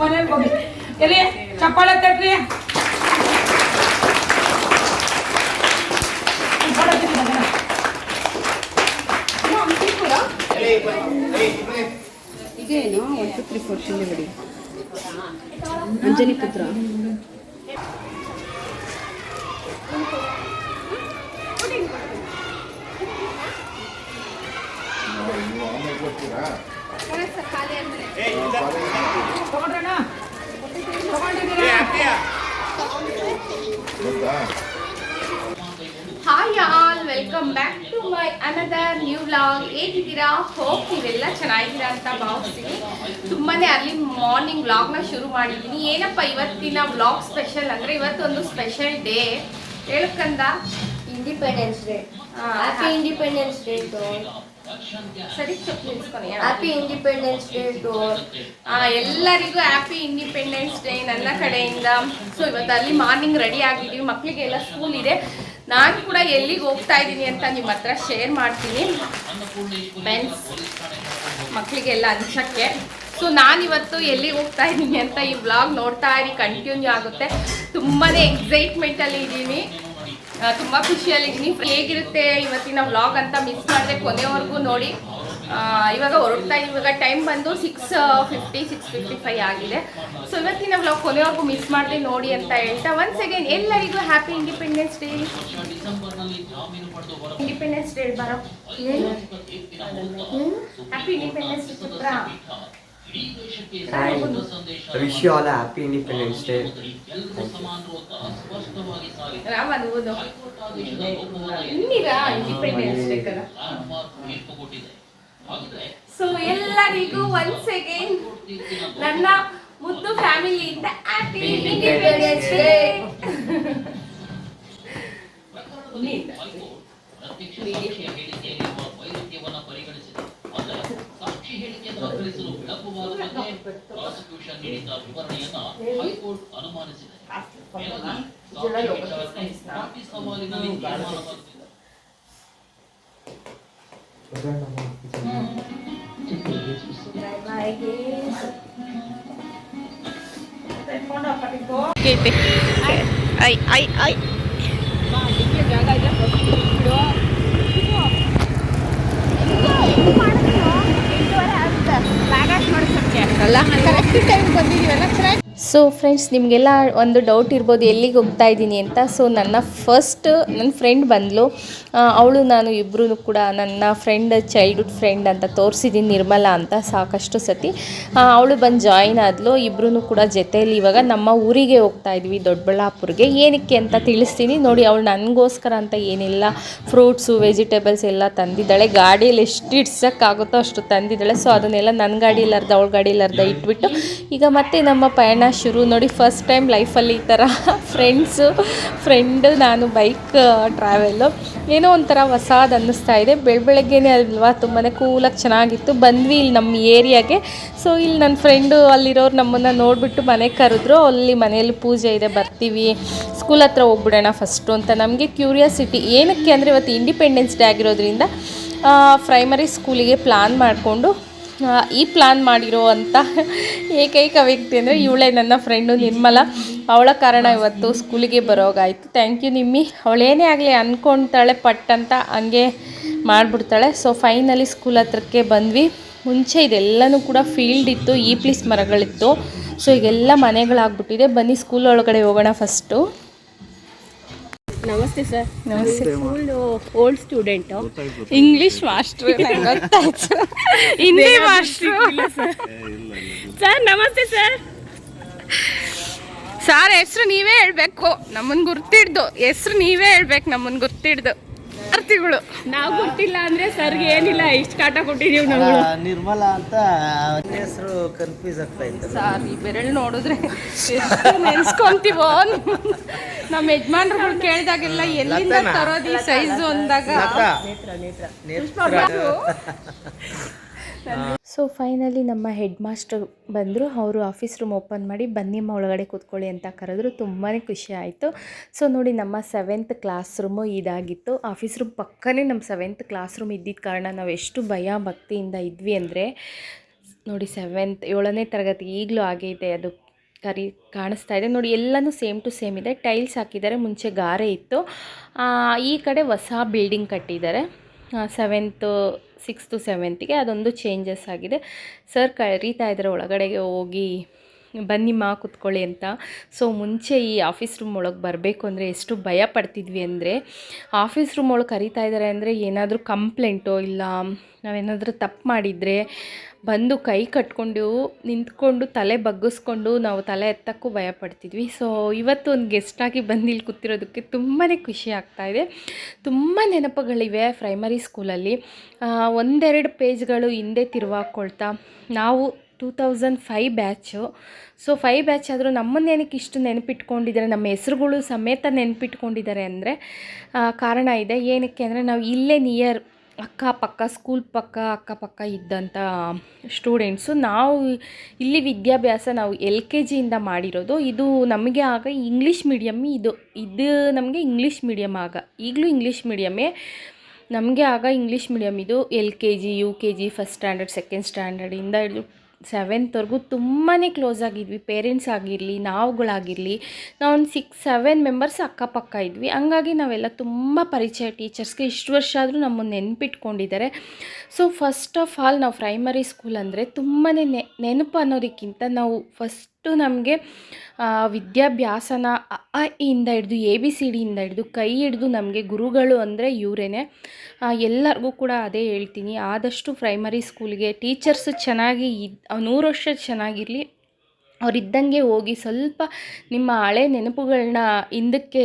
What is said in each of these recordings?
ಮನೇಲಿ ಹೋಗಿ. ಎಲ್ಲಿ? ಚಪ್ಪಾಳೆ ತಟ್ರಿ. ಇದೇನು? ಒನ್ ಟು ತ್ರೀ ಫೋರ್ ಶಿಂದೆಗಡಿ ಅಂಜನಿ ಪುತ್ರ. ಮಾರ್ನಿಂಗ್ ವ್ಲಾಗ್ನ ಶುರು ಮಾಡಿದ್ದೀನಿ ಏನಪ್ಪ ಇವತ್ತಿನ ವ್ಲಾಗ್ ಸ್ಪೆಷಲ್ ಅಂದರೆ ಇವತ್ತೊಂದು special day ಹೇಳ್ಕಂದ independence day happy independence day to ಸರಿ ಚೊಕ್ ನಿಲ್ಸ್ಕೊನಿ. ಹ್ಯಾಪಿ ಇಂಡಿಪೆಂಡೆನ್ಸ್ ಡೇ ಟು ಎಲ್ಲರಿಗೂ ಹ್ಯಾಪಿ ಇಂಡಿಪೆಂಡೆನ್ಸ್ ಡೇ ನನ್ನ ಕಡೆಯಿಂದ. ಸೊ ಇವತ್ತು ಅಲ್ಲಿ ಮಾರ್ನಿಂಗ್ ರೆಡಿ ಆಗಿದ್ದೀವಿ. ಮಕ್ಕಳಿಗೆಲ್ಲ ಸ್ಕೂಲ್ ಇದೆ. ನಾನು ಕೂಡ ಎಲ್ಲಿಗೆ ಹೋಗ್ತಾ ಇದ್ದೀನಿ ಅಂತ ನಿಮ್ಮ ಹತ್ರ ಶೇರ್ ಮಾಡ್ತೀನಿ. ಮಕ್ಕಳಿಗೆಲ್ಲ ಹಂಚಕ್ಕೆ ಸೊ ನಾನಿವತ್ತು ಎಲ್ಲಿ ಹೋಗ್ತಾ ಇದ್ದೀನಿ ಅಂತ ಈ ವ್ಲಾಗ್ ನೋಡ್ತಾ ಇರಿ ಕಂಟಿನ್ಯೂ ಆಗುತ್ತೆ. ತುಂಬಾ ಎಕ್ಸೈಟ್ಮೆಂಟಲ್ಲಿ ಇದ್ದೀನಿ ತುಂಬ ಖುಷಿಯಲ್ಲಿದ್ದೀನಿ ಹೇಗಿರುತ್ತೆ ಇವತ್ತಿನ ವ್ಲಾಗ್ ಅಂತ ಮಿಸ್ ಮಾಡಿದೆ ಕೊನೆವರೆಗೂ ನೋಡಿ. ಇವಾಗ ಹೊರಡ್ತಾ ಇವಾಗ ಟೈಮ್ ಬಂದು six fifty six fifty five ಆಗಿದೆ. ಸೊ ಇವತ್ತಿನ ವ್ಲಾಗ್ ಕೊನೆವರೆಗೂ ಮಿಸ್ ಮಾಡಿದೆ ನೋಡಿ ಅಂತ ಹೇಳ್ತಾ. ಒನ್ಸ್ ಅಗೇನ್ ಎಲ್ಲರಿಗೂ happy independence day independence day ಬರೋ happy independence day Chitra wish you all happy independence day Raman ಓದು ಇನ್ನಿರಾ ಇಂಡಿಪೆಂಡೆನ್ಸ್ ಡೇ ಕಲ ಸೊ ಎಲ್ಲರಿಗೂ ಒನ್ಸ್ ಅಗೇನ್ ನನ್ನ ಮುದ್ದು ಫ್ಯಾಮಿಲಿಯಿಂದ happy independence day I I I So friends ನಿಮಗೆಲ್ಲ ಒಂದು ಡೌಟ್ ಇರ್ಬೋದು, ಎಲ್ಲಿಗೆ ಹೋಗ್ತಾ ಇದ್ದೀನಿ ಅಂತ. ಸೊ ನನ್ನ ಫಸ್ಟ್ ನನ್ನ ಫ್ರೆಂಡ್ ಬಂದಳು ಅವಳು ನಾನು ಇಬ್ಬರೂ ಕೂಡ ನನ್ನ ಫ್ರೆಂಡ್ ಚೈಲ್ಡ್ಹುಡ್ ಫ್ರೆಂಡ್ ಅಂತ ತೋರಿಸಿದ್ದೀನಿ ನಿರ್ಮಲಾ ಅಂತ ಸಾಕಷ್ಟು ಸತಿ. ಅವಳು ಬಂದು ಜಾಯಿನ್ ಆದಳು ಇಬ್ಬರೂ ಕೂಡ ಜೊತೆಯಲ್ಲಿ ಇವಾಗ ನಮ್ಮ ಊರಿಗೆ ಹೋಗ್ತಾ ಇದ್ವಿ, ದೊಡ್ಡಬಳ್ಳಾಪುರಿಗೆ. ಏನಕ್ಕೆ ಅಂತ ತಿಳಿಸ್ತೀನಿ. ನೋಡಿ, ಅವಳು ನನಗೋಸ್ಕರ ಅಂತ ಏನೆಲ್ಲ. ಫ್ರೂಟ್ಸು ವೆಜಿಟೇಬಲ್ಸ್ ಎಲ್ಲ ತಂದಿದ್ದಾಳೆ. ಗಾಡಿಯಲ್ಲಿ ಎಷ್ಟು ಇಡ್ಸೋಕ್ಕಾಗುತ್ತೋ ಅಷ್ಟು ತಂದಿದ್ದಾಳೆ. ಸೊ ಅದನ್ನೆಲ್ಲ ನನ್ನ ಗಾಡಿಯಲ್ಲಿ ಅರ್ಧ ಅವಳ ಗಾಡಿಯಲ್ಲಿ ಅರ್ಧ ಇಟ್ಬಿಟ್ಟು ಈಗ ಮತ್ತೆ ನಮ್ಮ ಪಯಣ ಶುರು ನೋಡಿ ಫಸ್ಟ್ ಟೈಮ್ ಲೈಫಲ್ಲಿ ಈ ಥರ ಫ್ರೆಂಡ್ಸು ಫ್ರೆಂಡ್ ನಾನು ಬೈಕ್ ಟ್ರಾವೆಲ್ಲು ಏನೋ ಒಂಥರ ಹೊಸಾದು ಅನ್ನಿಸ್ತಾ ಇದೆ. ಬೆಳ ಬೆಳಗ್ಗೆನೇ ಅಲ್ವಾ ತುಂಬಾ ಕೂಲಾಗಿ ಚೆನ್ನಾಗಿತ್ತು. ಬಂದ್ವಿ ಇಲ್ಲಿ ನಮ್ಮ ಏರಿಯಾಗೆ. ಸೊ ಇಲ್ಲಿ ನನ್ನ ಫ್ರೆಂಡು ಅಲ್ಲಿರೋರು ನಮ್ಮನ್ನು ನೋಡಿಬಿಟ್ಟು ಮನೆಗೆ ಕರೆದ್ರು. ಅಲ್ಲಿ ಮನೆಯಲ್ಲಿ ಪೂಜೆ ಇದೆ, ಬರ್ತೀವಿ. ಸ್ಕೂಲ್ ಹತ್ರ ಹೋಗ್ಬಿಡೋಣ ಫಸ್ಟು ಅಂತ. ನಮಗೆ ಕ್ಯೂರಿಯಾಸಿಟಿ ಏನಕ್ಕೆ ಅಂದರೆ ಇವತ್ತು ಇಂಡಿಪೆಂಡೆನ್ಸ್ ಡೇ ಆಗಿರೋದ್ರಿಂದ ಪ್ರೈಮರಿ ಸ್ಕೂಲಿಗೆ ಪ್ಲಾನ್ ಮಾಡಿಕೊಂಡು ಈ ಪ್ಲಾನ್ ಮಾಡಿರೋ ಅಂತ ಏಕೈಕ ವ್ಯಕ್ತಿ ಅಂದರೆ ಇವಳೇ ನನ್ನ ಫ್ರೆಂಡು ನಿರ್ಮಲ. ಅವಳ ಕಾರಣ ಇವತ್ತು ಸ್ಕೂಲಿಗೆ ಬರೋಗಾಯಿತು. Thank you Nimmi. ಅವಳೇನೇ ಆಗಲಿ ಅಂದ್ಕೊಳ್ತಾಳೆ ಪಟ್ ಅಂತ ಹಂಗೆ ಮಾಡಿಬಿಡ್ತಾಳೆ. ಸೊ ಫೈನಲಿ ಸ್ಕೂಲ್ ಹತ್ರಕ್ಕೆ ಬಂದ್ವಿ. ಮುಂಚೆ ಇದೆಲ್ಲನೂ ಕೂಡ ಫೀಲ್ಡ್ ಇತ್ತು ಈ ಪ್ಲೀಸ್ ಮರಗಳಿತ್ತು. ಸೊ ಈಗೆಲ್ಲ ಮನೆಗಳಾಗ್ಬಿಟ್ಟಿದೆ. ಬನ್ನಿ ಸ್ಕೂಲ್ ಒಳಗಡೆ ಹೋಗೋಣ ಫಸ್ಟು ನಮಸ್ತೆ ಸರ್. ನಮಸ್ತೆ. School old student English master ಗೊತ್ತಾಯ್ತು. Hindi master sir. ನಮಸ್ತೆ ಸರ್. ಸಾರ್ ಹೆಸರು ನೀವೇ ಹೇಳ್ಬೇಕು. ನಮ್ಮನ್ ಗುರ್ತಿಡ್ದು. ಹೆಸರು ನೀವೇ ಹೇಳ್ಬೇಕು ನಮ್ಮನ್ ಗುರ್ತಿಡ್ದು. ಅರ್ಥಿಗಳು ನಾವು ಗೊತ್ತಿಲ್ಲ ಅಂದ್ರೆ ಸರ್ಗೆ ಏನಿಲ್ಲ ಇಷ್ಟು ಕಾಟ ಕೊಟ್ಟಿದೀವಿ ನಾವು ನಿರ್ಮಲ ಅಂತ ಹೆಸರು ಕನ್ಫ್ಯೂಸ್ ಆಗ್ತಾ ಇತ್ತು. ಸರ್ ಈ ಬೆರಳು ನೋಡಿದ್ರೆ ನೆನ್ಸ್ಕೊಂತೀವೋ ನಮ್ಮ ಯಜಮಾನ್ರುಗಳು ಕೇಳಿದಾಗೆಲ್ಲ ಎಲ್ಲಿಂದ ತರೋದು ಈ ಸೈಜು ಅಂದಾಗ? ಸೊ ಫೈನಲಿ ನಮ್ಮ ಹೆಡ್ ಮಾಸ್ಟರ್ ಬಂದರು. ಅವರು ಆಫೀಸ್ ರೂಮ್ ಓಪನ್ ಮಾಡಿ ಬನ್ನಿಮ್ಮ ಒಳಗಡೆ ಕೂತ್ಕೊಳ್ಳಿ ಅಂತ ಕರೆದ್ರು. ತುಂಬಾ ಖುಷಿ ಆಯಿತು. ಸೊ ನೋಡಿ ನಮ್ಮ ಸೆವೆಂತ್ ಕ್ಲಾಸ್ ರೂಮು ಇದಾಗಿತ್ತು. ಆಫೀಸ್ ರೂಮ್ ಪಕ್ಕನೇ ನಮ್ಮ ಸೆವೆಂತ್ ಕ್ಲಾಸ್ ರೂಮ್ ಇದ್ದಿದ್ದ ಕಾರಣ ನಾವು ಎಷ್ಟು ಭಯ ಭಕ್ತಿಯಿಂದ ಇದ್ವಿ ಅಂದರೆ, ನೋಡಿ ಸೆವೆಂತ್ ಏಳನೇ ತರಗತಿ ಈಗಲೂ ಹಾಗೆ ಇದೆ. ಅದು ಕರಿ, ಕಾಣಿಸ್ತಾ ಇದೆ. ನೋಡಿ ಎಲ್ಲನೂ ಸೇಮ್ ಟು ಸೇಮ್ ಇದೆ. ಟೈಲ್ಸ್ ಹಾಕಿದ್ದಾರೆ, ಮುಂಚೆ ಗಾರೆ ಇತ್ತು. ಈ ಕಡೆ ಹೊಸ ಬಿಲ್ಡಿಂಗ್ ಕಟ್ಟಿದ್ದಾರೆ. ಸೆವೆಂತು ಸಿಕ್ಸ್ತು ಸೆವೆಂತಿಗೆ ಅದೊಂದು ಚೇಂಜಸ್ ಆಗಿದೆ. ಸರ್ ಕರೀತಾ ಇದ್ದಾರೆ ಒಳಗಡೆಗೆ ಹೋಗಿ ಬನ್ನಿಮ್ಮ ಕೂತ್ಕೊಳ್ಳಿ ಅಂತ. ಸೊ ಮುಂಚೆ ಈ ಆಫೀಸ್ ರೂಮ್ ಒಳಗೆ ಬರಬೇಕು ಅಂದರೆ ಎಷ್ಟು ಭಯ ಪಡ್ತಿದ್ವಿ ಅಂದರೆ ಆಫೀಸ್ ರೂಮ್ ಒಳಗೆ ಕರೀತಾ ಇದ್ದಾರೆ ಅಂದರೆ ಏನಾದರೂ ಕಂಪ್ಲೇಂಟೋ ಇಲ್ಲ, ನಾವೇನಾದರೂ ತಪ್ಪು ಮಾಡಿದರೆ ಬಂದು ಕೈ ಕಟ್ಕೊಂಡು ನಿಂತ್ಕೊಂಡು ತಲೆ ಬಗ್ಗಿಸ್ಕೊಂಡು ನಾವು ತಲೆ ಎತ್ತಕ್ಕೂ ಭಯ ಪಡ್ತಿದ್ವಿ. ಸೊ ಇವತ್ತು ಒಂದು ಗೆಸ್ಟಾಗಿ ಬಂದು ಇಲ್ಲಿ ಕೂತಿರೋದಕ್ಕೆ ತುಂಬಾ ಖುಷಿ ಆಗ್ತಾ ಇದೆ. ತುಂಬ ನೆನಪುಗಳಿವೆ ಪ್ರೈಮರಿ ಸ್ಕೂಲಲ್ಲಿ ಒಂದೆರಡು ಪೇಜ್ಗಳು ಹಿಂದೆ ತಿರುವಾಕೊಳ್ತಾ ನಾವು two thousand five batch so five batch ಆದರೂ ನಮ್ಮನ್ನೇನಕ್ಕೆ ಇಷ್ಟು ನೆನಪಿಟ್ಕೊಂಡಿದ್ದಾರೆ, ನಮ್ಮ ಹೆಸ್ರುಗಳು ಸಮೇತ ನೆನಪಿಟ್ಕೊಂಡಿದ್ದಾರೆ ಅಂದರೆ ಕಾರಣ ಇದೆ. ಏನಕ್ಕೆ ಅಂದರೆ ನಾವು ಇಲ್ಲೇ ನಿಯರ್ ಅಕ್ಕಪಕ್ಕ ಸ್ಕೂಲ್ ಪಕ್ಕ, ಅಕ್ಕಪಕ್ಕ ಇದ್ದಂಥ ಸ್ಟೂಡೆಂಟ್ಸು ನಾವು ಇಲ್ಲಿ ವಿದ್ಯಾಭ್ಯಾಸ ನಾವು ಎಲ್ ಕೆ ಜಿಯಿಂದ ಮಾಡಿರೋದು. ಇದು ನಮಗೆ ಆಗ ಇಂಗ್ಲೀಷ್ ಮೀಡಿಯಮ್ ಇದು ಇದು ನಮಗೆ ಇಂಗ್ಲೀಷ್ ಮೀಡಿಯಮ್ ಆಗ. ಈಗಲೂ ಇಂಗ್ಲೀಷ್ ಮೀಡಿಯಮ್ಮೇ ನಮಗೆ ಆಗ ಇಂಗ್ಲೀಷ್ ಮೀಡಿಯಮ್ ಇದು L K G U K G first standard second ಸ್ಟ್ಯಾಂಡರ್ಡಿಂದ ಹಿಡಿದು ಸೆವೆಂತ್ವರೆಗೂ ತುಂಬಾ ಕ್ಲೋಸ್ ಆಗಿದ್ವಿ, ಪೇರೆಂಟ್ಸ್ ಆಗಿರಲಿ, ನಾವುಗಳಾಗಿರಲಿ. ನಾವು ಒಂದು ಸಿಕ್ಸ್ ಸೆವೆನ್ ಮೆಂಬರ್ಸ್ ಅಕ್ಕಪಕ್ಕ ಇದ್ವಿ. ಹಂಗಾಗಿ ನಾವೆಲ್ಲ ತುಂಬ ಪರಿಚಯ ಟೀಚರ್ಸ್ಗೆ ಇಷ್ಟು ವರ್ಷ ಆದರೂ ನಮ್ಮನ್ನು ನೆನಪಿಟ್ಕೊಂಡಿದ್ದಾರೆ. ಸೊ ಫಸ್ಟ್ ಆಫ್ ಆಲ್ ನಾವು ಪ್ರೈಮರಿ ಸ್ಕೂಲ್ ಅಂದರೆ ತುಂಬಾ ನೆನಪು ಅನ್ನೋದಕ್ಕಿಂತ ನಾವು ಫಸ್ಟು ನಮಗೆ ವಿದ್ಯಾಭ್ಯಾಸನ ಅ ಇಂದ ಹಿಡಿದು ಎ, ಬಿ, ಸಿ ಡಿಯಿಂದ ಹಿಡಿದು ಕೈ ಹಿಡಿದು ನಮಗೆ ಗುರುಗಳು ಅಂದರೆ ಇವರೇನೆ. ಎಲ್ಲರಿಗೂ ಕೂಡ ಅದೇ ಹೇಳ್ತೀನಿ. ಆದಷ್ಟು ಪ್ರೈಮರಿ ಸ್ಕೂಲ್ಗೆ ಟೀಚರ್ಸ್ ಚೆನ್ನಾಗಿ ಇದ್ ನೂರು ವರ್ಷ ಚೆನ್ನಾಗಿರಲಿ. ಅವರಿದ್ದಂಗೆ ಹೋಗಿ ಸ್ವಲ್ಪ ನಿಮ್ಮ ಹಳೆ ನೆನಪುಗಳನ್ನ ಹಿಂದಕ್ಕೆ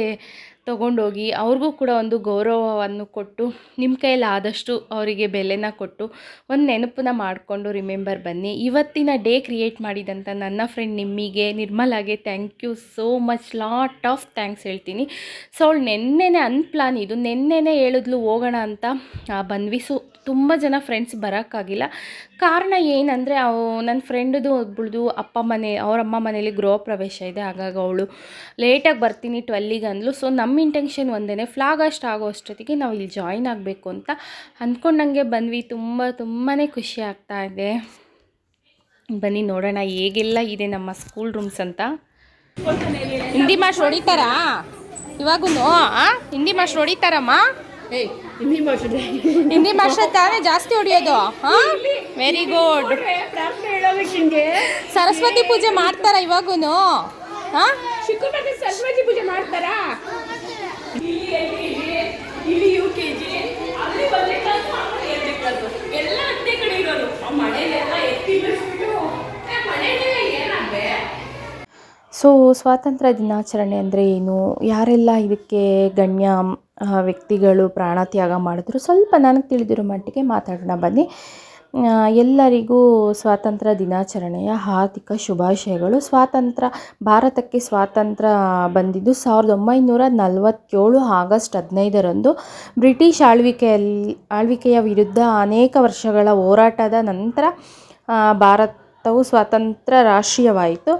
ತೊಗೊಂಡೋಗಿ ಅವ್ರಿಗೂ ಕೂಡ ಒಂದು ಗೌರವವನ್ನು ಕೊಟ್ಟು, ನಿಮ್ಮ ಕೈಯಲ್ಲಿ ಆದಷ್ಟು ಅವರಿಗೆ ಬೆಲೆನ ಕೊಟ್ಟು ಒಂದು ನೆನಪನ್ನ ಮಾಡಿಕೊಂಡು ರಿಮೆಂಬರ್ ಬನ್ನಿ. ಇವತ್ತಿನ ಡೇ ಕ್ರಿಯೇಟ್ ಮಾಡಿದಂಥ ನನ್ನ ಫ್ರೆಂಡ್ ನಿಮ್ಮಿಗೆ ನಿರ್ಮಲಾಗೆ thank you so much lot of thanks ಹೇಳ್ತೀನಿ. ಸೊ ಅವಳು ನೆನ್ನೆನೆ ಅನ್ಪ್ಲಾನ್ ಇದು, ನೆನ್ನೆನೆ ಹೇಳಿದ್ಲು, ಹೋಗೋಣ ಅಂತ ಬಂದ್ವಿ. ಸೊ ತುಂಬ ಜನ ಫ್ರೆಂಡ್ಸ್ ಬರೋಕ್ಕಾಗಿಲ್ಲ. ಕಾರಣ ಏನಂದರೆ, ಅವು ನನ್ನ ಫ್ರೆಂಡ್ದು ಒಬ್ಬಳ್ದು ಅಪ್ಪ ಮನೆ, ಅವ್ರ ಅಮ್ಮ ಮನೇಲಿ ಗೃಹ ಪ್ರವೇಶ ಇದೆ. ಹಾಗಾಗಿ ಅವಳು ಲೇಟಾಗಿ ಬರ್ತೀನಿ ಟ್ವೆಲ್ಲಿಗೆ ಅಂದ್ಲು. ಸೊ ನಮ್ಮ ಇಂಟೆನ್ಷನ್ ಒಂದೇ ಫ್ಲಾಗ್ ಅಷ್ಟು ಆಗೋ ಅಷ್ಟೊತ್ತಿಗೆ ನಾವು ಇಲ್ಲಿ ಜಾಯಿನ್ ಆಗಬೇಕು ಅಂತ ಅಂದ್ಕೊಂಡಂಗೆ ಬಂದ್ವಿ. ತುಂಬ ತುಂಬಾ ಖುಷಿ ಆಗ್ತಾ ಇದೆ. ಬನ್ನಿ ನೋಡೋಣ, ಹೇಗೆಲ್ಲ ಇದೆ ನಮ್ಮ ಸ್ಕೂಲ್ ರೂಮ್ಸ್ ಅಂತ. ಹಿಂದಿ ಮಾಸ್ಟ್ರು ಹೊಡಿತಾರಾ? ಇವಾಗೂ ಹಿಂದಿ ಮಾಸ್ಟ್ರು ಹೊಡಿತಾರಮ್ಮ? ಹಿಂದಿ ಭಾಷೆ ತಾನೇ ಜಾಸ್ತಿ ಹೊಡಿಯೋದು? ವೆರಿ ಗುಡ್ ಸರಸ್ವತಿ ಪೂಜೆ ಮಾಡ್ತಾರ ಇವಾಗೂ ಸರಸ್ವತಿ ಪೂಜೆ ಮಾಡ್ತಾರಾ? ಇಲ್ಲಿ ಯು ಕೆ ಜಿ ಅಲ್ಲಿ ಒಂದೇ ಕ್ಲಾಸ್ ಅಲ್ಲಿ ಎರಡನೇ ಕ್ಲಾಸ್? ಎಲ್ಲ ಒಂದೇ ಕಡೆ ಇರೋದು. ಆ ಮನೇಲೆಲ್ಲ ಎತ್ತಿ ಬಿಡಿಸ್ಬಿಟ್ಟು ಏ, ಮನೇಲೆಲ್ಲ ಸೊ ಸ್ವಾತಂತ್ರ್ಯ ದಿನಾಚರಣೆ ಅಂದರೆ ಏನು? ಯಾರೆಲ್ಲ ಇದಕ್ಕೆ ಗಣ್ಯ ವ್ಯಕ್ತಿಗಳು ಪ್ರಾಣತ್ಯಾಗ ಮಾಡಿದ್ರು. ಸ್ವಲ್ಪ ನನಗೆ ತಿಳಿದಿರೋ ಮಟ್ಟಿಗೆ ಮಾತಾಡೋಣ ಬನ್ನಿ. ಎಲ್ಲರಿಗೂ ಸ್ವಾತಂತ್ರ್ಯ ದಿನಾಚರಣೆಯ ಹಾರ್ದಿಕ ಶುಭಾಶಯಗಳು. ಸ್ವಾತಂತ್ರ್ಯ ಭಾರತಕ್ಕೆ ಸ್ವಾತಂತ್ರ್ಯ ಬಂದಿದ್ದು ಸಾವಿರದ ಒಂಬೈನೂರ ನಲವತ್ತೇಳು ಆಗಸ್ಟ್ ಹದಿನೈದರಂದು. ಬ್ರಿಟಿಷ್ ಆಳ್ವಿಕೆಯಲ್ಲಿ ಆಳ್ವಿಕೆಯ ವಿರುದ್ಧ ಅನೇಕ ವರ್ಷಗಳ ಹೋರಾಟದ ನಂತರ ಆ, ಭಾರತವು ಸ್ವಾತಂತ್ರ್ಯ ರಾಷ್ಟ್ರೀಯವಾಯಿತು.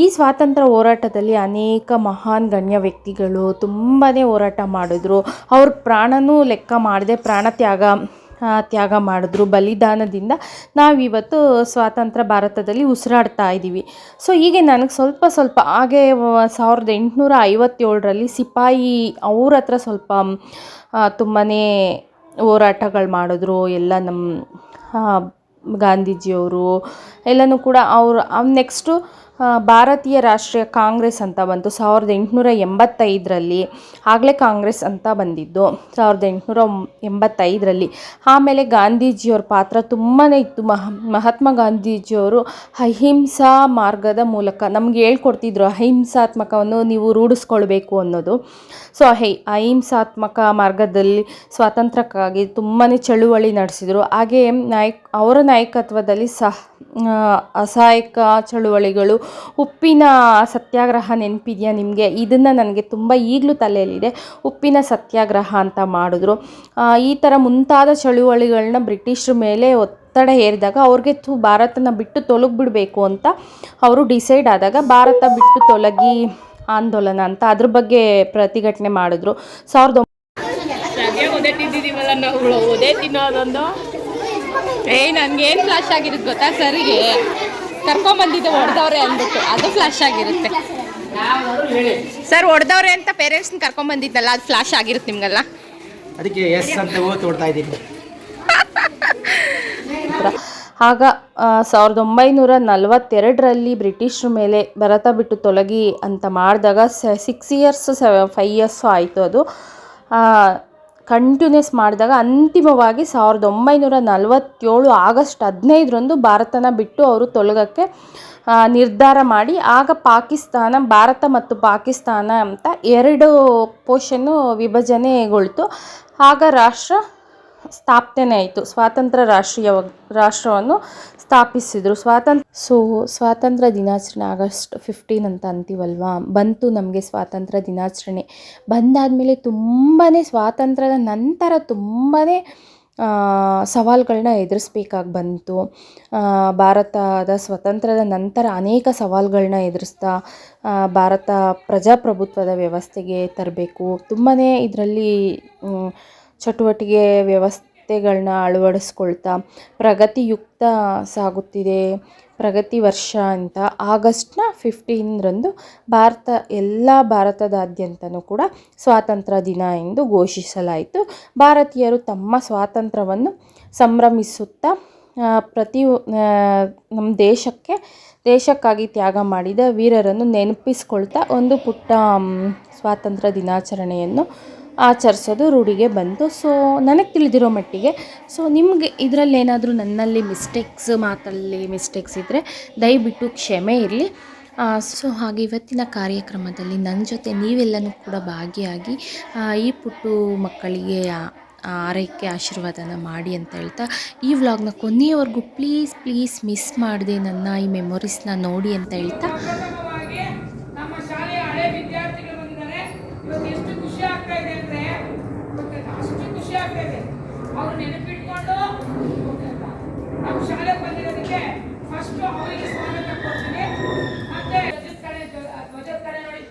ಈ ಸ್ವಾತಂತ್ರ್ಯ ಹೋರಾಟದಲ್ಲಿ ಅನೇಕ ಮಹಾನ್ ಗಣ್ಯ ವ್ಯಕ್ತಿಗಳು ತುಂಬಾ ಹೋರಾಟ ಮಾಡಿದ್ರು. ಅವ್ರ ಪ್ರಾಣನೂ ಲೆಕ್ಕ ಮಾಡದೆ ಪ್ರಾಣ ತ್ಯಾಗ ತ್ಯಾಗ ಮಾಡಿದ್ರು. ಬಲಿದಾನದಿಂದ ನಾವಿವತ್ತು ಸ್ವಾತಂತ್ರ್ಯ ಭಾರತದಲ್ಲಿ ಉಸಿರಾಡ್ತಾ ಇದ್ದೀವಿ ಸೊ, ಹೀಗೆ ನನಗೆ ಸ್ವಲ್ಪ ಸ್ವಲ್ಪ ಹಾಗೆ ಸಾವಿರದ ಎಂಟುನೂರ ಐವತ್ತೇಳರಲ್ಲಿ ಸಿಪಾಯಿ ಅವ್ರ ಹತ್ರ ಸ್ವಲ್ಪ ತುಂಬಾ ಹೋರಾಟಗಳು ಮಾಡಿದ್ರು. ಎಲ್ಲ ನಮ್ಮ ಗಾಂಧೀಜಿಯವರು ಎಲ್ಲನೂ ಕೂಡ ಅವರು ನೆಕ್ಸ್ಟು ಭಾರತೀಯ ರಾಷ್ಟ್ರೀಯ ಕಾಂಗ್ರೆಸ್ ಅಂತ ಬಂತು. ಸಾವಿರದ ಎಂಟುನೂರ ಎಂಬತ್ತೈದರಲ್ಲಿ ಆಗಲೇ ಕಾಂಗ್ರೆಸ್ ಅಂತ ಬಂದಿದ್ದು. ಸಾವಿರದ ಎಂಟುನೂರ ಎಂಬತ್ತೈದರಲ್ಲಿ ಆಮೇಲೆ ಗಾಂಧೀಜಿಯವ್ರ ಪಾತ್ರ ತುಂಬಾ ಇತ್ತು. ಮಹ, ಮಹಾತ್ಮ ಗಾಂಧೀಜಿಯವರು ಅಹಿಂಸಾ ಮಾರ್ಗದ ಮೂಲಕ ನಮ್ಗೆ ಹೇಳ್ಕೊಡ್ತಿದ್ರು ಅಹಿಂಸಾತ್ಮಕವನ್ನು ನೀವು ರೂಢಿಸ್ಕೊಳ್ಬೇಕು ಅನ್ನೋದು. ಸೊ, ಹೈ, ಅಹಿಂಸಾತ್ಮಕ ಮಾರ್ಗದಲ್ಲಿ ಸ್ವಾತಂತ್ರ್ಯಕ್ಕಾಗಿ ತುಂಬಾ ಚಳುವಳಿ ನಡೆಸಿದರು. ಹಾಗೆ ನಾಯಕ್, ಅವರ ನಾಯಕತ್ವದಲ್ಲಿ ಸಹ ಅಸಹಾಯಕ ಚಳುವಳಿಗಳು ಉಪ್ಪಿನ ಸತ್ಯಾಗ್ರಹ ನೆನಪಿದೆಯಾ ನಿಮಗೆ? ಇದನ್ನು ನನಗೆ ತುಂಬ ಈಗಲೂ ತಲೆಯಲ್ಲಿದೆ. ಉಪ್ಪಿನ ಸತ್ಯಾಗ್ರಹ ಅಂತ ಮಾಡಿದ್ರು. ಈ ಥರ ಮುಂತಾದ ಚಳುವಳಿಗಳನ್ನ ಬ್ರಿಟಿಷ್ರ ಮೇಲೆ ಒತ್ತಡ ಹೇರಿದಾಗ ಅವ್ರಿಗೆ ತು ಭಾರತನ ಬಿಟ್ಟು ತೊಲಗಿಬಿಡಬೇಕು ಅಂತ ಅವರು ಡಿಸೈಡ್ ಆದಾಗ ಭಾರತ ಬಿಟ್ಟು ತೊಲಗಿ ಆಂದೋಲನ ಅಂತ ಅದ್ರ ಬಗ್ಗೆ ಪ್ರತಿಘಟನೆ ಮಾಡಿದ್ರು. ಸಾವಿರದ ಒಂಬೈನೂರ ಏ ತಿಂದಿದ್ದೀವಲ್ಲ ನಾವು ಒದೆ ತಿನ್ನೋದೊಂದು? ಏಯ್, ನನಗೇನು ಫ್ಲಾಶ್ ಆಗಿರುತ್ತೆ ಗೊತ್ತಾ ಸರಿಗೆ? ಕರ್ಕೊಂಬಂದಿದ್ದೆ ಹೊಡೆದವ್ರೆ ಅಂದ್ಬಿಟ್ಟು. ಅದು ಫ್ಲಾಶ್ ಆಗಿರುತ್ತೆ. ಸರ್ ಹೊಡೆದವ್ರೆ ಅಂತ ಪೇರೆಂಟ್ಸ್ನ ಕರ್ಕೊಂಬಂದಿದ್ದಲ್ಲ ಅದು ಫ್ಲಾಶ್ ಆಗಿರುತ್ತೆ ನಿಮಗೆಲ್ಲ. ಅದಕ್ಕೆ ಎಸ್ ಅಂತ ಓದ್ ಇದ್ದೀನಿ. ಆಗ ಸಾವಿರದ ಒಂಬೈನೂರ ನಲವತ್ತೆರಡರಲ್ಲಿ ಬ್ರಿಟಿಷ್ರ ಮೇಲೆ ಭರತ ಬಿಟ್ಟು ತೊಲಗಿ ಅಂತ ಮಾಡಿದಾಗ six years seven five years ಆಯಿತು ಅದು. ಕಂಟಿನ್ಯೂಸ್ ಮಾಡಿದಾಗ ಅಂತಿಮವಾಗಿ ಸಾವಿರದ ಒಂಬೈನೂರ ನಲವತ್ತೇಳು ಆಗಸ್ಟ್ ಹದಿನೈದರಂದು ಭಾರತನ ಬಿಟ್ಟು ಅವರು ತೊಲಗಕ್ಕೆ ನಿರ್ಧಾರ ಮಾಡಿ. ಆಗ ಪಾಕಿಸ್ತಾನ, ಭಾರತ ಮತ್ತು ಪಾಕಿಸ್ತಾನ ಅಂತ ಎರಡು ಪೋಷನ್ನು ವಿಭಜನೆಗೊಳ್ತು. ಆಗ ರಾಷ್ಟ್ರ ಸ್ಥಾಪನೆ ಆಯಿತು ಸ್ವಾತಂತ್ರ್ಯ ರಾಷ್ಟ್ರೀಯ ರಾಷ್ಟ್ರವನ್ನು ಸ್ಥಾಪಿಸಿದರು. ಸ್ವಾತಂತ್ರ್ಯ ಸೊ, ಸ್ವಾತಂತ್ರ್ಯ ದಿನಾಚರಣೆ ಆಗಸ್ಟ್ ಫಿಫ್ಟೀನ್ ಅಂತ ಅಂತೀವಲ್ವಾ? ಬಂತು ನಮಗೆ ಸ್ವಾತಂತ್ರ್ಯ ದಿನಾಚರಣೆ. ಬಂದಾದಮೇಲೆ ತುಂಬಾ ಸ್ವಾತಂತ್ರ್ಯದ ನಂತರ ತುಂಬಾ ಸವಾಲುಗಳನ್ನ ಎದುರಿಸ್ಬೇಕಾಗಿ ಬಂತು. ಭಾರತದ ಸ್ವಾತಂತ್ರ್ಯದ ನಂತರ ಅನೇಕ ಸವಾಲುಗಳನ್ನ ಎದುರಿಸ್ತಾ ಭಾರತ ಪ್ರಜಾಪ್ರಭುತ್ವದ ವ್ಯವಸ್ಥೆಗೆ ತರಬೇಕು. ತುಂಬಾ ಇದರಲ್ಲಿ ಚಟುವಟಿಕೆ ವ್ಯವಸ್ಥೆಗಳನ್ನ ಅಳವಡಿಸ್ಕೊಳ್ತಾ ಪ್ರಗತಿಯುಕ್ತ ಸಾಗುತ್ತಿದೆ. ಪ್ರಗತಿ ವರ್ಷ ಅಂತ ಆಗಸ್ಟ್ನ ಫಿಫ್ಟೀನ್ರಂದು ಭಾರತ, ಎಲ್ಲ ಭಾರತದಾದ್ಯಂತನೂ ಕೂಡ ಸ್ವಾತಂತ್ರ್ಯ ದಿನ ಎಂದು ಘೋಷಿಸಲಾಯಿತು. ಭಾರತೀಯರು ತಮ್ಮ ಸ್ವಾತಂತ್ರ್ಯವನ್ನು ಸಂಭ್ರಮಿಸುತ್ತಾ ಪ್ರತಿ ನಮ್ಮ ದೇಶಕ್ಕೆ, ದೇಶಕ್ಕಾಗಿ ತ್ಯಾಗ ಮಾಡಿದ ವೀರರನ್ನು ನೆನಪಿಸ್ಕೊಳ್ತಾ ಒಂದು ಪುಟ್ಟ ಸ್ವಾತಂತ್ರ್ಯ ದಿನಾಚರಣೆಯನ್ನು ಆಚರಿಸೋದು ರೂಢಿಗೆ ಬಂತು. ಸೊ ನನಗೆ ತಿಳಿದಿರೋ ಮಟ್ಟಿಗೆ ಸೊ ನಿಮಗೆ ಇದರಲ್ಲಿ ಏನಾದರೂ ನನ್ನಲ್ಲಿ ಮಿಸ್ಟೇಕ್ಸ್ ಮಾತಲ್ಲಿ ಮಿಸ್ಟೇಕ್ಸ್ ಇದ್ದರೆ ದಯವಿಟ್ಟು ಕ್ಷಮೆ ಇರಲಿ. ಸೊ ಹಾಗೆ ಇವತ್ತಿನ ಕಾರ್ಯಕ್ರಮದಲ್ಲಿ ನನ್ನ ಜೊತೆ ನೀವೆಲ್ಲನೂ ಕೂಡ ಭಾಗಿಯಾಗಿ ಈ ಪುಟ್ಟು ಮಕ್ಕಳಿಗೆ ಆರೈಕೆ ಆಶೀರ್ವಾದನ ಮಾಡಿ ಅಂತ ಹೇಳ್ತಾ, ಈ ವ್ಲಾಗ್ನ ಕೊನೆಯವರೆಗೂ ಪ್ಲೀಸ್ ಪ್ಲೀಸ್ ಮಿಸ್ ಮಾಡಿದೆ ನನ್ನ ಈ ಮೆಮೊರೀಸ್ನ ನೋಡಿ ಅಂತ ಹೇಳ್ತಾ ಪ್ರಥಮವಾಗಿ ನಮ್ಮ ಶಾಲೆಯ ಹಳೆ ವಿದ್ಯಾರ್ಥಿಗಳು ಬಂದಿದ್ದಾರೆ ಇವತ್ತು ಎಷ್ಟು ಖುಷಿ ಆಗ್ತಾ ಇದೆ ಅಂದ್ರೆ ಗೊತ್ತಾಯ್ತಾ? ಅಷ್ಟು ಖುಷಿ ಆಗ್ತಾ ಇದೆ ಅವ್ರು ನೆನಪಿಟ್ಕೊಂಡು ಗೊತ್ತಾಯ್ತಾ? ನಮ್ಮ ಶಾಲೆಗೆ ಬಂದಿರೋದಕ್ಕೆ ಫಸ್ಟ್ ಅವರಿಗೆ ಸ್ವಾಗತ ಕೊಡ್ತೀನಿ ಮತ್ತೆ ಧ್ವಜದ ಕಡೆ ಧ್ವಜದ ಕಡೆ ನೋಡಿ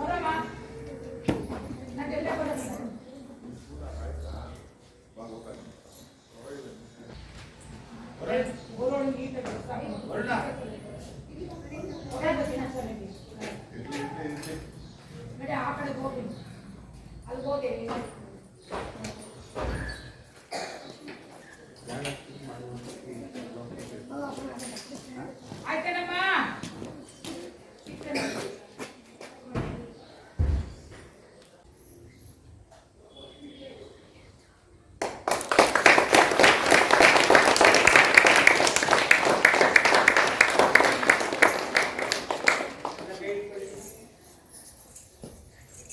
ಬರಮ್ಮ ನನ್ನ ಜೊತೆ ಬರೋದು ನಡಿ ಆ ಕಡೆ ಹೋಗಿ ಅಲ್ಲಿ ಹೋಗಿ ಆಯ್ತೇನಮ್ಮ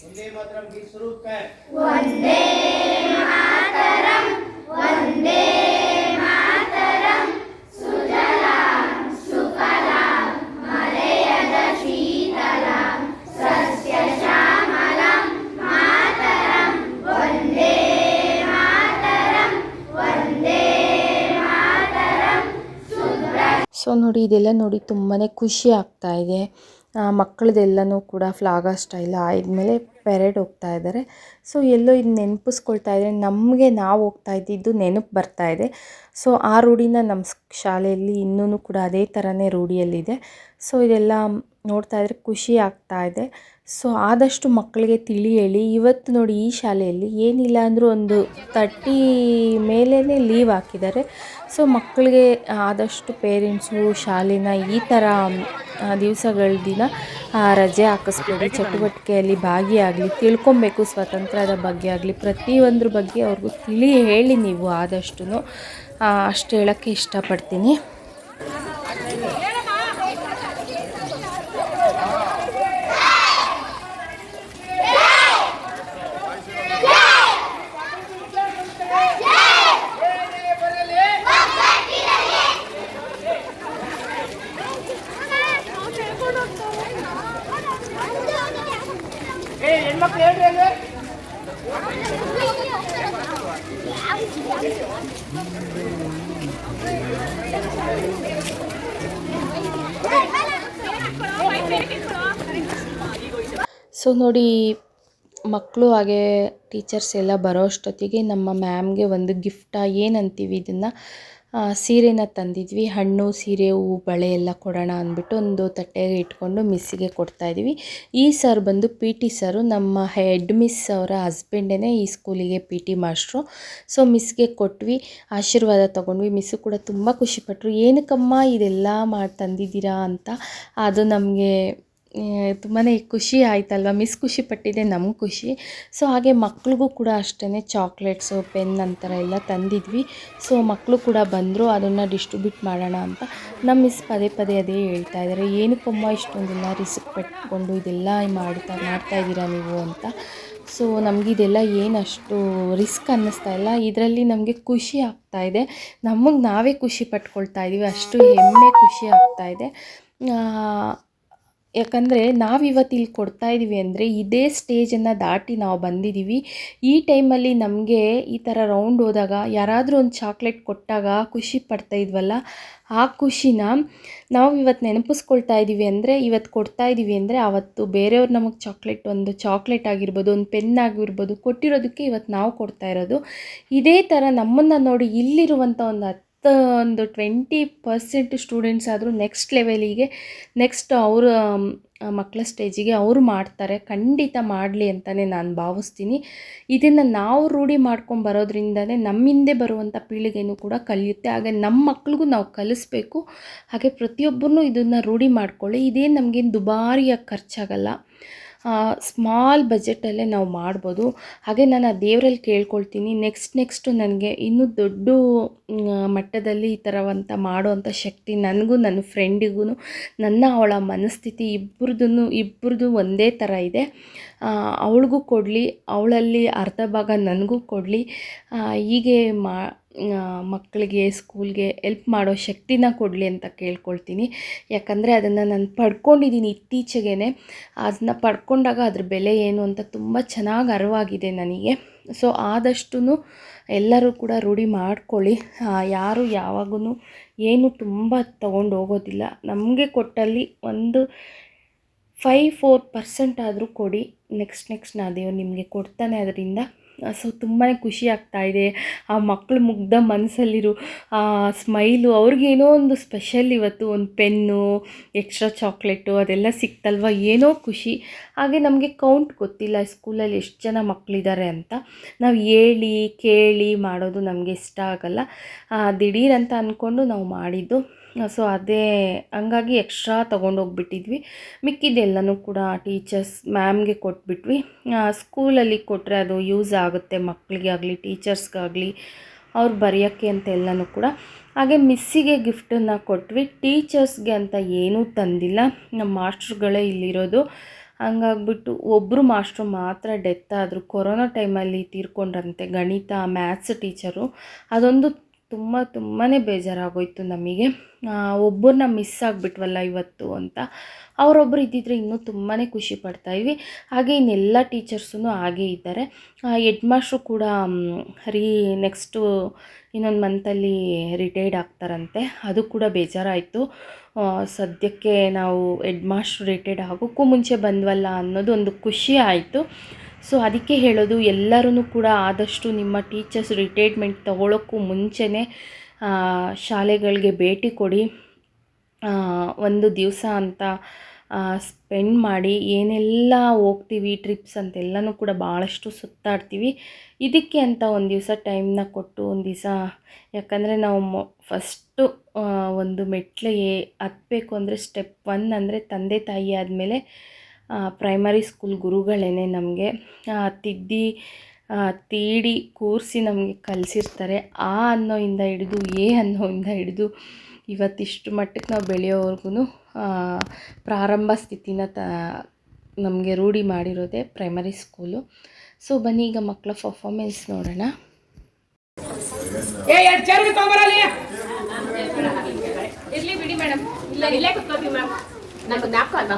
ಒಂದೇ ಮಾತ್ರ ಗೀತ್ ಶುರು ಕರ್ ಸೊ ನೋಡಿ ಇದೆಲ್ಲ ನೋಡಿ ತುಂಬಾ ಖುಷಿ ಆಗ್ತಾ ಇದೆ. ಮಕ್ಕಳದೆಲ್ಲನೂ ಕೂಡ ಫ್ಲಾಗ ಸ್ಟೈಲ್ ಆದಮೇಲೆ ಪೆರೇಡ್ ಹೋಗ್ತಾ ಇದ್ದಾರೆ. ಸೊ, ಎಲ್ಲೋ ಇದು ನೆನಪಿಸ್ಕೊಳ್ತಾ ಇದ್ದಾರೆ ನಮಗೆ ನಾವು ಹೋಗ್ತಾ ಇದ್ದಿದ್ದು ನೆನಪು ಬರ್ತಾ ಇದೆ. ಸೊ, ಆ ರೂಢಿನ ನಮ್ಮ ಶಾಲೆಯಲ್ಲಿ ಇನ್ನೂ ಕೂಡ ಅದೇ ಥರನೇ ರೂಢಿಯಲ್ಲಿದೆ. ಸೊ, ಇದೆಲ್ಲ ನೋಡ್ತಾ ಇದ್ರೆ ಖುಷಿ ಆಗ್ತಾ ಇದೆ. ಸೊ, ಆದಷ್ಟು ಮಕ್ಕಳಿಗೆ ತಿಳಿ ಹೇಳಿ. ಇವತ್ತು ನೋಡಿ ಈ ಶಾಲೆಯಲ್ಲಿ ಏನಿಲ್ಲ ಅಂದರೂ ಒಂದು ತರ್ಟಿ ಮೇಲೇ ಲೀವ್ ಹಾಕಿದ್ದಾರೆ. ಸೊ, ಮಕ್ಕಳಿಗೆ ಆದಷ್ಟು ಪೇರೆಂಟ್ಸು ಶಾಲೆನ ಈ ಥರ ದಿವಸಗಳ ದಿನ ರಜೆ ಹಾಕಿಸ್ಬೋದು ಚಟುವಟಿಕೆಯಲ್ಲಿ ಭಾಗಿಯಾಗಲಿ, ತಿಳ್ಕೊಬೇಕು ಸ್ವಾತಂತ್ರ್ಯದ ಬಗ್ಗೆ ಆಗಲಿ, ಪ್ರತಿಯೊಂದ್ರ ಬಗ್ಗೆ ಅವ್ರಿಗೂ ತಿಳಿ ಹೇಳಿ ನೀವು ಆದಷ್ಟು ಅಷ್ಟು ಹೇಳೋಕ್ಕೆ ಇಷ್ಟಪಡ್ತೀನಿ. ಸೊ ನೋಡಿ ಮಕ್ಕಳು ಹಾಗೆ ಟೀಚರ್ಸ್ ಎಲ್ಲ ಬರೋ ಅಷ್ಟೊತ್ತಿಗೆ ನಮ್ಮ ಮ್ಯಾಮ್ಗೆ ಒಂದು ಗಿಫ್ಟ ಏನಂತೀವಿ ಇದನ್ನು? ಸೀರೆನ ತಂದಿದ್ವಿ. ಹಣ್ಣು, ಸೀರೆ, ಹೂವು, ಬಳೆ ಎಲ್ಲ ಕೊಡೋಣ ಅಂದ್ಬಿಟ್ಟು ಒಂದು ತಟ್ಟೆಗೆ ಇಟ್ಕೊಂಡು ಮಿಸ್ಸಿಗೆ ಕೊಡ್ತಾ ಇದ್ದೀವಿ ಈ ಸರ್ ಬಂದು ಪಿ ಟಿ ಸರು, ನಮ್ಮ ಹೆಡ್ ಮಿಸ್ ಅವರ ಹಸ್ಬೆಂಡೇ ಈ ಸ್ಕೂಲಿಗೆ ಪಿ ಟಿ ಮಾಸ್ಟ್ರು. ಸೊ ಮಿಸ್ಗೆ ಕೊಟ್ವಿ, ಆಶೀರ್ವಾದ ತೊಗೊಂಡ್ವಿ. ಮಿಸ್ಸು ಕೂಡ ತುಂಬ ಖುಷಿಪಟ್ಟರು ಏನಕ್ಕಮ್ಮ ಇದೆಲ್ಲ ಮಾಡಿ ತಂದಿದ್ದೀರಾ ಅಂತ. ಅದು ನಮಗೆ ತುಂಬಾ ಖುಷಿ ಆಯಿತಲ್ವ? ಮಿಸ್ ಖುಷಿ ಪಟ್ಟಿದೆ, ನಮ್ಗೆ ಖುಷಿ. ಸೊ ಹಾಗೆ ಮಕ್ಳಿಗೂ ಕೂಡ ಅಷ್ಟೇ ಚಾಕ್ಲೇಟ್ಸು ಪೆನ್ ಅಂತರ ಎಲ್ಲ ತಂದಿದ್ವಿ. ಸೊ ಮಕ್ಕಳು ಕೂಡ ಬಂದರು, ಅದನ್ನು ಡಿಸ್ಟ್ರಿಬ್ಯೂಟ್ ಮಾಡೋಣ ಅಂತ. ನಮ್ಮ ಮಿಸ್ ಪದೇ ಪದೇ ಅದೇ ಹೇಳ್ತಾ ಇದ್ದಾರೆ ಏನಕ್ಕಮ್ಮ ಇಷ್ಟೊಂದೆಲ್ಲ ರಿಸ್ಕ್ ಪಟ್ಕೊಂಡು ಇದೆಲ್ಲ ಮಾಡ್ತಾ ಮಾಡ್ತಾ ಇದ್ದೀರಾ ನೀವು ಅಂತ? ಸೊ ನಮಗಿದೆಲ್ಲ ಏನಷ್ಟು ರಿಸ್ಕ್ ಅನ್ನಿಸ್ತಾ ಇಲ್ಲ. ಇದರಲ್ಲಿ ನಮಗೆ ಖುಷಿ ಆಗ್ತಾ ಇದೆ. ನಮಗೆ ನಾವೇ ಖುಷಿ ಪಟ್ಕೊಳ್ತಾ ಇದ್ದೀವಿ ಅಷ್ಟು ಹೆಮ್ಮೆ ಖುಷಿ ಆಗ್ತಾ ಇದೆ. ಯಾಕಂದರೆ ನಾವು ಇವತ್ತು ಇಲ್ಲಿ ಕೊಡ್ತಾ ಇದ್ದೀವಿ ಅಂದರೆ ಇದೇ ಸ್ಟೇಜನ್ನು ದಾಟಿ ನಾವು ಬಂದಿದ್ದೀವಿ ಈ ಟೈಮಲ್ಲಿ ನಮಗೆ ಈ ಥರ ರೌಂಡ್ ಹೋದಾಗ, ಯಾರಾದರೂ ಒಂದು ಚಾಕ್ಲೇಟ್ ಕೊಟ್ಟಾಗ ಖುಷಿ ಪಡ್ತಾ ಇದ್ವಲ್ಲ? ಆ ಖುಷಿನ ನಾವು ಇವತ್ತು ನೆನಪಿಸ್ಕೊಳ್ತಾ ಇದ್ದೀವಿ ಅಂದರೆ, ಇವತ್ತು ಕೊಡ್ತಾ ಇದ್ದೀವಿ ಅಂದರೆ ಆವತ್ತು ಬೇರೆಯವ್ರು ನಮಗೆ ಚಾಕ್ಲೇಟ್ ಒಂದು ಚಾಕ್ಲೇಟ್ ಆಗಿರ್ಬೋದು, ಒಂದು ಪೆನ್ ಆಗಿರ್ಬೋದು ಕೊಟ್ಟಿರೋದಕ್ಕೆ ಇವತ್ತು ನಾವು ಕೊಡ್ತಾ ಇರೋದು. ಇದೇ ಥರ ನಮ್ಮನ್ನು ನೋಡಿ ಇಲ್ಲಿರುವಂಥ ಒಂದು ಒಂದು ಟ್ವೆಂಟಿ ಪರ್ಸೆಂಟ್ ಸ್ಟೂಡೆಂಟ್ಸ್ ಆದರೂ ನೆಕ್ಸ್ಟ್ ಲೆವೆಲಿಗೆ ನೆಕ್ಸ್ಟ್ ಅವರ ಮಕ್ಕಳ ಸ್ಟೇಜಿಗೆ ಅವರು ಮಾಡ್ತಾರೆ. ಖಂಡಿತ ಮಾಡಲಿ ಅಂತಲೇ ನಾನು ಭಾವಿಸ್ತೀನಿ. ಇದನ್ನು ನಾವು ರೂಢಿ ಮಾಡ್ಕೊಂಡು ಬರೋದ್ರಿಂದನೇ ನಮ್ಮಿಂದೆ ಬರುವಂಥ ಪೀಳಿಗೆನೂ ಕೂಡ ಕಲಿಯುತ್ತೆ. ಹಾಗೆ ನಮ್ಮ ಮಕ್ಳಿಗೂ ನಾವು ಕಲಿಸ್ಬೇಕು. ಹಾಗೆ ಪ್ರತಿಯೊಬ್ಬರೂ ಇದನ್ನು ರೂಢಿ ಮಾಡ್ಕೊಳ್ಳಿ. ಇದೇನು ನಮಗೇನು ದುಬಾರಿಯಾಗಿ ಖರ್ಚಾಗಲ್ಲ. ಸ್ಮಾಲ್ ಬಜೆಟಲ್ಲೇ ನಾವು ಮಾಡ್ಬೋದು. ಹಾಗೆ ನಾನು ಆ ದೇವರಲ್ಲಿ ಕೇಳ್ಕೊಳ್ತೀನಿ ನೆಕ್ಸ್ಟ್ ನೆಕ್ಸ್ಟು ನನಗೆ ಇನ್ನೂ ದೊಡ್ಡ ಮಟ್ಟದಲ್ಲಿ ಈ ಥರವಂಥ ಮಾಡುವಂಥ ಶಕ್ತಿ ನನಗೂ ನನ್ನ ಫ್ರೆಂಡಿಗೂ ನನ್ನ ಅವಳ ಮನಸ್ಥಿತಿ ಇಬ್ಬರದೂ ಇಬ್ಬರದು ಒಂದೇ ಥರ ಇದೆ. ಅವಳಿಗೂ ಕೊಡಲಿ, ಅವಳಲ್ಲಿ ಅರ್ಧ ಭಾಗ ನನಗೂ ಕೊಡಲಿ. ಹೀಗೆ ಮಾ ಮಕ್ಕಳಿಗೆ, ಸ್ಕೂಲ್ಗೆ ಎಲ್ಪ್ ಮಾಡೋ ಶಕ್ತಿನ ಕೊಡಲಿ ಅಂತ ಕೇಳ್ಕೊಳ್ತೀನಿ. ಯಾಕಂದರೆ ಅದನ್ನು ನಾನು ಪಡ್ಕೊಂಡಿದ್ದೀನಿ ಇತ್ತೀಚೆಗೆ ಅದನ್ನ ಪಡ್ಕೊಂಡಾಗ ಅದ್ರ ಬೆಲೆ ಏನು ಅಂತ ತುಂಬ ಚೆನ್ನಾಗಿ ಅರಿವಾಗಿದೆ ನನಗೆ. ಸೊ ಆದಷ್ಟು ಎಲ್ಲರೂ ಕೂಡ ರೂಢಿ ಮಾಡ್ಕೊಳ್ಳಿ. ಯಾರು ಯಾವಾಗೂ ಏನು ತುಂಬ ತೊಗೊಂಡು ಹೋಗೋದಿಲ್ಲ ನಮಗೆ ಕೊಟ್ಟಲ್ಲಿ ಒಂದು ಫೈವ್ ಫೋರ್ ಪರ್ಸೆಂಟ್ ಆದರೂ ಕೊಡಿ. ನೆಕ್ಸ್ಟ್ ನೆಕ್ಸ್ಟ್ ನಾ ದೇವ್ರು ನಿಮಗೆ ಕೊಡ್ತಾನೆ ಅದರಿಂದ. ಸೊ ತುಂಬಾ ಖುಷಿ ಆಗ್ತಾ ಇದೆ. ಆ ಮಕ್ಕಳು ಮುಗ್ಧ ಮನಸ್ಸಲ್ಲಿರೋ ಆ ಸ್ಮೈಲು ಅವ್ರಿಗೇನೋ ಒಂದು ಸ್ಪೆಷಲ್ ಇವತ್ತು, ಒಂದು ಪೆನ್ನು ಎಕ್ಸ್ಟ್ರಾ ಚಾಕ್ಲೇಟು ಅದೆಲ್ಲ ಸಿಕ್ತಲ್ವ? ಏನೋ ಖುಷಿ. ಹಾಗೆ ನಮಗೆ ಕೌಂಟ್ ಗೊತ್ತಿಲ್ಲ ಸ್ಕೂಲಲ್ಲಿ ಎಷ್ಟು ಜನ ಮಕ್ಕಳಿದ್ದಾರೆ ಅಂತ. ನಾವು ಹೇಳಿ, ಕೇಳಿ ಮಾಡೋದು ನಮಗೆ ಇಷ್ಟ ಆಗಲ್ಲ. ದಿಢೀರಂತ ಅಂದ್ಕೊಂಡು ನಾವು ಮಾಡಿದ್ದು. ಸೊ ಅದೇ, ಹಂಗಾಗಿ ಎಕ್ಸ್ಟ್ರಾ ತೊಗೊಂಡೋಗ್ಬಿಟ್ಟಿದ್ವಿ. ಮಿಕ್ಕಿದ್ದೆಲ್ಲನೂ ಕೂಡ ಟೀಚರ್ಸ್ ಮ್ಯಾಮ್ಗೆ ಕೊಟ್ಬಿಟ್ವಿ. ಸ್ಕೂಲಲ್ಲಿ ಕೊಟ್ಟರೆ ಅದು ಯೂಸ್ ಆಗುತ್ತೆ ಮಕ್ಕಳಿಗೆ ಆಗಲಿ ಟೀಚರ್ಸ್ಗಾಗಲಿ ಅವ್ರು ಬರೆಯೋಕ್ಕೆ ಅಂತ ಎಲ್ಲನೂ ಕೂಡ. ಹಾಗೆ ಮಿಸ್ಸಿಗೆ ಗಿಫ್ಟನ್ನು ಕೊಟ್ವಿ. ಟೀಚರ್ಸ್ಗೆ ಅಂತ ಏನೂ ತಂದಿಲ್ಲ. ನಮ್ಮ ಮಾಸ್ಟ್ರುಗಳೇ ಇಲ್ಲಿರೋದು. ಹಂಗಾಗ್ಬಿಟ್ಟು ಒಬ್ಬರು ಮಾಸ್ಟ್ರು ಮಾತ್ರ ಡೆತ್ ಆದರು, ಕೊರೋನಾ ಟೈಮಲ್ಲಿ ತೀರ್ಕೊಂಡ್ರಂತೆ ಗಣಿತ ಮ್ಯಾಥ್ಸ್ ಟೀಚರು ಅದೊಂದು ತುಂಬ ತುಂಬಾ ಬೇಜಾರಾಗೋಯಿತು ನಮಗೆ. ಒಬ್ಬರನ್ನ ಮಿಸ್ ಆಗಿಬಿಟ್ವಲ್ಲ ಇವತ್ತು ಅಂತ. ಅವರೊಬ್ಬರು ಇದ್ದಿದ್ರೆ ಇನ್ನೂ ತುಂಬಾ ಖುಷಿ ಪಡ್ತಾಯಿದ್ವಿ ಹಾಗೆ ಇನ್ನೆಲ್ಲ ಟೀಚರ್ಸೂ ಹಾಗೇ ಇದ್ದಾರೆ. ಹೆಡ್ ಮಾಸ್ಟ್ರು ಕೂಡ ರೀ ನೆಕ್ಸ್ಟು ಇನ್ನೊಂದು ಮಂತಲ್ಲಿ ರಿಟೈರ್ಡ್ ಆಗ್ತಾರಂತೆ. ಅದು ಕೂಡ ಬೇಜಾರಾಯಿತು. ಸದ್ಯಕ್ಕೆ ನಾವು ಹೆಡ್ ಮಾಸ್ಟ್ರು ರಿಟೈರ್ಡ್ ಆಗೋಕ್ಕೂ ಮುಂಚೆ ಬಂದ್ವಲ್ಲ ಅನ್ನೋದು ಒಂದು ಖುಷಿ ಆಯಿತು. ಸೊ ಅದಕ್ಕೆ ಹೇಳೋದು ಎಲ್ಲರೂ ಕೂಡ ಆದಷ್ಟು ನಿಮ್ಮ ಟೀಚರ್ಸ್ ರಿಟೈರ್ಮೆಂಟ್ ತಗೊಳ್ಳೋಕ್ಕೂ ಮುಂಚೆನೇ ಶಾಲೆಗಳಿಗೆ ಭೇಟಿ ಕೊಡಿ. ಒಂದು ದಿವಸ ಅಂತ ಸ್ಪೆಂಡ್ ಮಾಡಿ, ಏನೆಲ್ಲ ಹೋಗ್ತೀವಿ ಟ್ರಿಪ್ಸ್ ಅಂತೆಲ್ಲನೂ ಕೂಡ ಭಾಳಷ್ಟು ಸುತ್ತಾಡ್ತೀವಿ. ಇದಕ್ಕೆ ಅಂತ ಒಂದು ದಿವಸ ಟೈಮ್ನ ಕೊಟ್ಟು ಒಂದು ದಿವಸ, ಯಾಕಂದರೆ ನಾವು ಮೊ ಫಸ್ಟು ಒಂದು ಮೆಟ್ಲು ಹತ್ತಬೇಕು ಅಂದರೆ ಸ್ಟೆಪ್ ಒನ್ ಅಂದರೆ ತಂದೆ ತಾಯಿ ಆದಮೇಲೆ ಪ್ರೈಮರಿ ಸ್ಕೂಲ್ ಗುರುಗಳೇ ನಮಗೆ ತಿದ್ದಿ ತೀಡಿ ಕೂರಿಸಿ ನಮಗೆ ಕಲಿಸಿರ್ತಾರೆ. ಆ ಅನ್ನೋಯಿಂದ ಹಿಡಿದು ಎ ಅನ್ನೋಯಿಂದ ಹಿಡಿದು ಇವತ್ತಿಷ್ಟು ಮಟ್ಟಕ್ಕೆ ನಾವು ಬೆಳೆಯೋವರೆಗೂ ಪ್ರಾರಂಭ ಸ್ಥಿತಿನ ತ ನಮಗೆ ರೂಢಿ ಮಾಡಿರೋದೇ ಪ್ರೈಮರಿ ಸ್ಕೂಲು ಸೊ ಬನ್ನಿ ಈಗ ಮಕ್ಕಳ ಪರ್ಫಾರ್ಮೆನ್ಸ್ ನೋಡೋಣ. ಇರ್ಲಿ ಬಿಡಿ ಮೇಡಮ್. ಇಲ್ಲ ಇಲ್ಲೇ ಕುತ್ಕೋತೀವಿ ಮ್ಯಾಮ್ ನಮ್ಗೆ ನಾಲ್ಕು ಅಲ್ವಾ?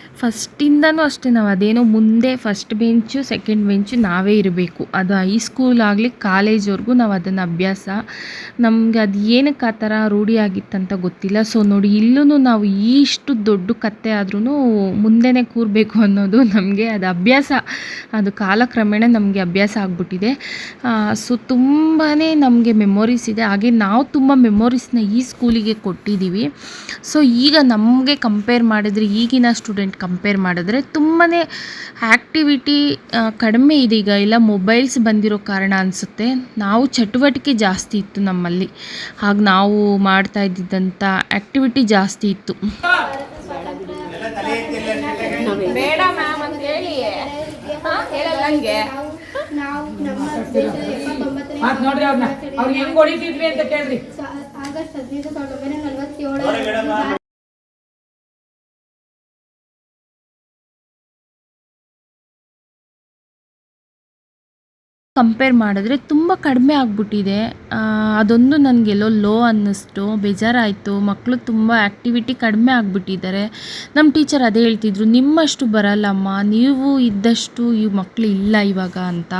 ಫಸ್ಟಿಂದನೂ ಅಷ್ಟೇ, ನಾವು ಅದೇನೋ ಮುಂದೆ ಫಸ್ಟ್ ಬೆಂಚು, ಸೆಕೆಂಡ್ ಬೆಂಚು ನಾವೇ ಇರಬೇಕು. ಅದು ಹೈಸ್ಕೂಲ್ ಆಗಲಿ ಕಾಲೇಜ್ವರೆಗೂ ನಾವು ಅದನ್ನು ಅಭ್ಯಾಸ. ನಮಗೆ ಅದು ಏನಕ್ಕೆ ಆ ಥರ ರೂಢಿಯಾಗಿತ್ತಂತ ಗೊತ್ತಿಲ್ಲ. ಸೊ ನೋಡಿ ಇಲ್ಲೂ ನಾವು ಇಷ್ಟು ದೊಡ್ಡ ಕತ್ತೆ ಆದ್ರೂ ಮುಂದೆನೇ ಕೂರಬೇಕು ಅನ್ನೋದು ನಮಗೆ ಅದು ಅಭ್ಯಾಸ. ಅದು ಕಾಲಕ್ರಮೇಣ ನಮಗೆ ಅಭ್ಯಾಸ ಆಗ್ಬಿಟ್ಟಿದೆ. ಸೊ ತುಂಬಾ ನಮಗೆ ಮೆಮೊರೀಸ್ ಇದೆ. ಹಾಗೆ ನಾವು ತುಂಬ ಮೆಮೊರೀಸ್ನ ಈ ಸ್ಕೂಲಿಗೆ ಕೊಟ್ಟಿದ್ದೀವಿ. ಸೊ ಈಗ ನಮಗೆ ಕಂಪೇರ್ ಮಾಡಿದರೆ ಈಗಿನ ಸ್ಟೂಡೆಂಟ್ ಕಂಪೇರ್ ಮಾಡಿದ್ರೆ ತುಂಬಾ ಆ್ಯಕ್ಟಿವಿಟಿ ಕಡಿಮೆ ಇದೆ ಈಗ ಎಲ್ಲ ಮೊಬೈಲ್ಸ್ ಬಂದಿರೋ ಕಾರಣ ಅನಿಸುತ್ತೆ. ನಾವು ಚಟುವಟಿಕೆ ಜಾಸ್ತಿ ಇತ್ತು ನಮ್ಮಲ್ಲಿ. ಹಾಗೆ ನಾವು ಮಾಡ್ತಾ ಇದ್ದಿದ್ದಂಥ ಆ್ಯಕ್ಟಿವಿಟಿ ಜಾಸ್ತಿ ಇತ್ತು. ಬೇಡ ಹೊಡಿತಿದ್ವಿ ಅಂತ ಕಂಪೇರ್ ಮಾಡಿದ್ರೆ ತುಂಬ ಕಡಿಮೆ ಆಗಿಬಿಟ್ಟಿದೆ. ಅದೊಂದು ನನಗೆಲ್ಲೋ ಲೋ ಅನ್ನಿಸ್ತು, ಬೇಜಾರಾಯಿತು. ಮಕ್ಕಳು ತುಂಬ ಆ್ಯಕ್ಟಿವಿಟಿ ಕಡಿಮೆ ಆಗಿಬಿಟ್ಟಿದ್ದಾರೆ. ನಮ್ಮ ಟೀಚರ್ ಅದೇ ಹೇಳ್ತಿದ್ರು, ನಿಮ್ಮಷ್ಟು ಬರಲ್ಲಮ್ಮ, ನೀವು ಇದ್ದಷ್ಟು ಈ ಮಕ್ಕಳು ಇಲ್ಲ ಇವಾಗ ಅಂತ.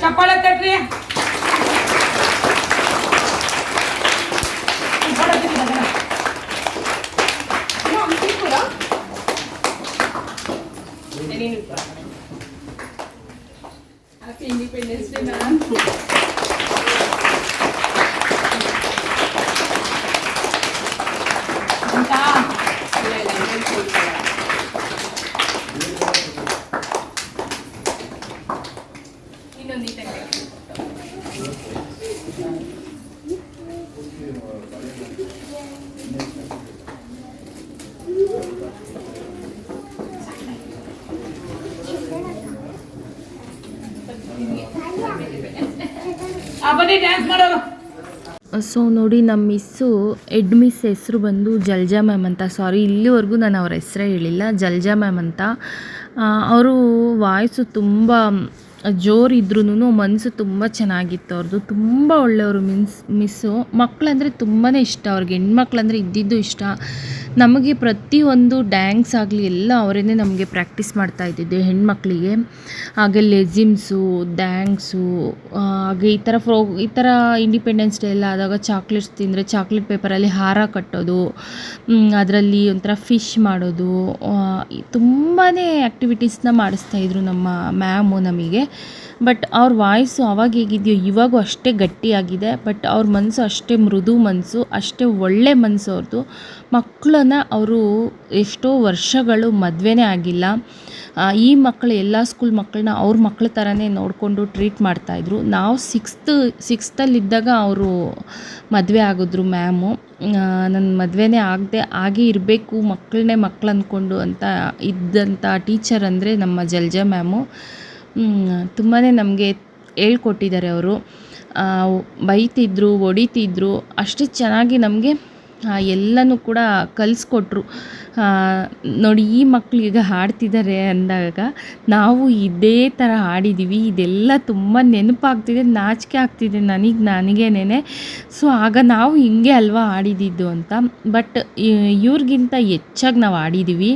ಚಪ್ಪಾಳೆ ಸೊ ನೋಡಿ ನಮ್ಮ ಮಿಸ್ಸು ಎಡ್ ಮಿಸ್ ಹೆಸರು ಬಂದು ಜಲ್ಜಾ ಮ್ಯಾಮ್ ಅಂತ. ಸಾರಿ, ಇಲ್ಲಿವರೆಗೂ ನಾನು ಅವ್ರ ಹೆಸರೇ ಹೇಳಿಲ್ಲ, ಜಲ್ಜಾ ಮ್ಯಾಮ್ ಅಂತ. ಅವರು ವಾಯ್ಸು ತುಂಬ ಜೋರಿದ್ರೂ ಮನಸ್ಸು ತುಂಬ ಚೆನ್ನಾಗಿತ್ತು ಅವ್ರದ್ದು ತುಂಬ ಒಳ್ಳೆಯವರು ಮಿನ್ಸ್, ಮಿಸ್ಸು. ಮಕ್ಕಳಂದರೆ ತುಂಬಾ ಇಷ್ಟ, ಅವ್ರಿಗೆ ಹೆಣ್ಮಕ್ಳಂದ್ರೆ ಇದ್ದಿದ್ದು ಇಷ್ಟ. ನಮಗೆ ಪ್ರತಿಯೊಂದು ಡ್ಯಾನ್ಸ್ ಆಗಲಿ ಎಲ್ಲ ಅವರೇ ನಮಗೆ ಪ್ರಾಕ್ಟೀಸ್ ಮಾಡ್ತಾ ಇದ್ದಿದ್ದು, ಹೆಣ್ಮಕ್ಳಿಗೆ. ಹಾಗೆ ಲೆಜಿಮ್ಸು ಡ್ಯಾನ್ಸು ಹಾಗೆ ಈ ಥರ ಫ್ರೋ, ಈ ಥರ ಇಂಡಿಪೆಂಡೆನ್ಸ್ ಡೇ ಎಲ್ಲ ಆದಾಗ ಚಾಕ್ಲೇಟ್ಸ್ ತಿಂದರೆ ಚಾಕ್ಲೇಟ್ ಪೇಪರಲ್ಲಿ ಹಾರ ಕಟ್ಟೋದು ಅದರಲ್ಲಿ ಒಂಥರ ಫಿಶ್ ಮಾಡೋದು ತುಂಬಾ ಆ್ಯಕ್ಟಿವಿಟೀಸ್ನ ಮಾಡಿಸ್ತಾಯಿದ್ರು ನಮ್ಮ ಮ್ಯಾಮು ನಮಗೆ. ಬಟ್ ಅವ್ರ ವಾಯ್ಸು ಅವಾಗ ಹೇಗಿದೆಯೋ ಇವಾಗೂ ಅಷ್ಟೇ ಗಟ್ಟಿಯಾಗಿದೆ. ಬಟ್ ಅವ್ರ ಮನಸ್ಸು ಅಷ್ಟೇ ಮೃದು ಮನಸ್ಸು ಅಷ್ಟೇ ಒಳ್ಳೆ ಮನಸ್ಸು ಅವ್ರದ್ದು ಮಕ್ಕಳನ್ನ ಅವರು ಎಷ್ಟೋ ವರ್ಷಗಳು ಮದುವೆನೇ ಆಗಿಲ್ಲ. ಈ ಮಕ್ಕಳು ಎಲ್ಲ ಸ್ಕೂಲ್ ಮಕ್ಕಳನ್ನ ಅವ್ರ ಮಕ್ಕಳ ಥರನೇ ನೋಡಿಕೊಂಡು ಟ್ರೀಟ್ ಮಾಡ್ತಾಯಿದ್ರು ನಾವು ಸಿಕ್ಸ್ತ್ ಸಿಕ್ಸ್ತಲ್ಲಿದ್ದಾಗ ಅವರು ಮದುವೆ ಆಗಿದ್ರು ಮ್ಯಾಮು ನನ್ನ ಮದುವೆನೇ ಆಗದೆ, ಆಗಿ ಇರಬೇಕು ಮಕ್ಕಳನ್ನೇ ಮಕ್ಕಳು ಅಂದ್ಕೊಂಡು ಅಂತ ಇದ್ದಂಥ ಟೀಚರ್ ಅಂದರೆ ನಮ್ಮ ಜಲ್ಜಾ ಮ್ಯಾಮು ತುಂಬಾ ನಮಗೆ ಹೇಳ್ಕೊಟ್ಟಿದ್ದಾರೆ ಅವರು. ಬೈತಿದ್ರು, ಹೊಡಿತಿದ್ರು, ಅಷ್ಟು ಚೆನ್ನಾಗಿ ನಮಗೆ ಎಲ್ಲನೂ ಕೂಡ ಕಲಿಸ್ಕೊಟ್ರು. ನೋಡಿ, ಈ ಮಕ್ಕಳು ಈಗ ಹಾಡ್ತಿದ್ದಾರೆ ಅಂದಾಗ, ನಾವು ಇದೇ ಥರ ಹಾಡಿದ್ದೀವಿ ಇದೆಲ್ಲ ತುಂಬ ನೆನಪಾಗ್ತಿದೆ, ನಾಚಿಕೆ ಆಗ್ತಿದೆ ನನಗೆ ನನಗೇನೆ ಸೊ, ಆಗ ನಾವು ಹಿಂಗೆ ಅಲ್ವಾ ಆಡಿದಿದ್ದು ಅಂತ. ಬಟ್, ಇವ್ರಿಗಿಂತ ಹೆಚ್ಚಾಗಿ ನಾವು ಆಡಿದ್ದೀವಿ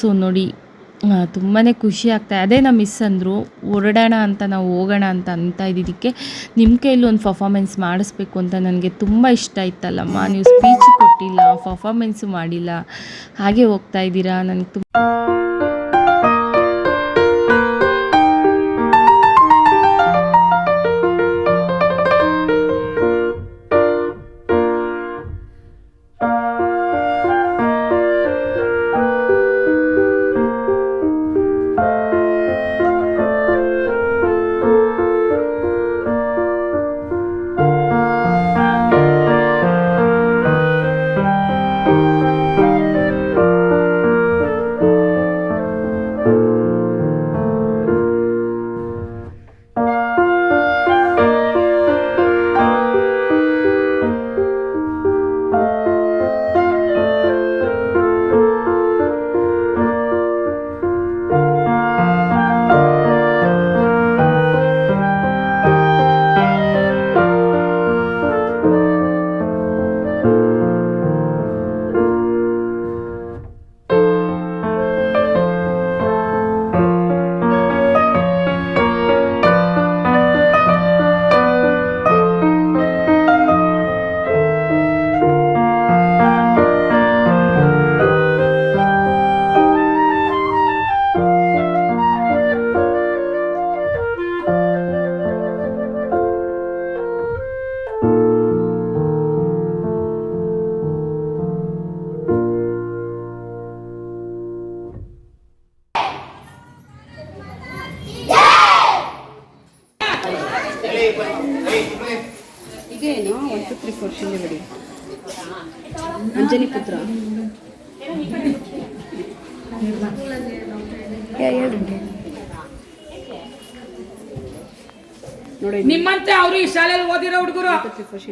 ಸೊ, ನೋಡಿ ತುಂಬಾ ಖುಷಿ ಆಗ್ತಾ ಅದೇ ನಮ್ಮ ಮಿಸ್ ಅಂದರು ಹೊರಡೋಣ ಅಂತ, ನಾವು ಹೋಗೋಣ ಅಂತ ಅಂತ ಇದ್ದಿದ್ದಕ್ಕೆ ನಿಮ್ಮ ಕೈಯಲ್ಲಿ ಒಂದು ಪರ್ಫಾಮೆನ್ಸ್ ಮಾಡಿಸ್ಬೇಕು ಅಂತ ನನಗೆ ತುಂಬ ಇಷ್ಟ ಇತ್ತಲ್ಲಮ್ಮ. ನೀವು ಸ್ಪೀಚ್ ಕೊಟ್ಟಿಲ್ಲ ಪರ್ಫಾಮೆನ್ಸು ಮಾಡಿಲ್ಲ. ಹಾಗೆ ಹೋಗ್ತಾ ಇದ್ದೀರಾ. ನನಗೆ ತುಂಬ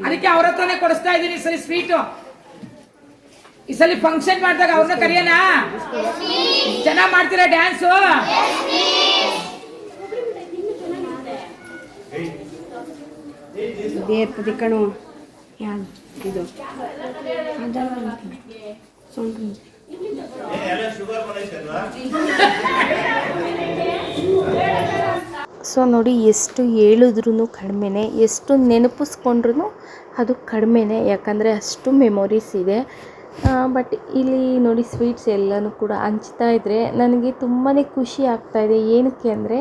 ಅದಕ್ಕೆ ಅವ್ರ ಹತ್ರನೇ ಕೊಡಿಸ್ತಾ ಇದ್ದೀನಿ ಸರಿ ಸ್ವೀಟು. ಈ ಸಲ ಫಂಕ್ಷನ್ ಮಾಡಿದಾಗ ಅವ್ರನ್ನ ಕರಿಯೋಣ? ಚೆನ್ನಾಗಿ ಮಾಡ್ತೀರಾ ಡ್ಯಾನ್ಸು ಇದೇ ಇರ್ತದೆ ಕಣು. ಇದು. ಸೊ ನೋಡಿ, ಎಷ್ಟು ಹೇಳಿದ್ರೂ ಕಡಿಮೆನೇ, ಎಷ್ಟು ನೆನಪಿಸ್ಕೊಂಡ್ರೂ ಅದು ಕಡಿಮೆನೇ, ಯಾಕಂದರೆ ಅಷ್ಟು ಮೆಮೊರೀಸ್ ಇದೆ. ಬಟ್ ಇಲ್ಲಿ ನೋಡಿ ಸ್ವೀಟ್ಸ್ ಎಲ್ಲನೂ ಕೂಡ ಹಂಚ್ತಾ ಇದ್ದರೆ ನನಗೆ ತುಂಬಾ ಖುಷಿ ಆಗ್ತಾಯಿದೆ ಏನಕ್ಕೆ ಅಂದರೆ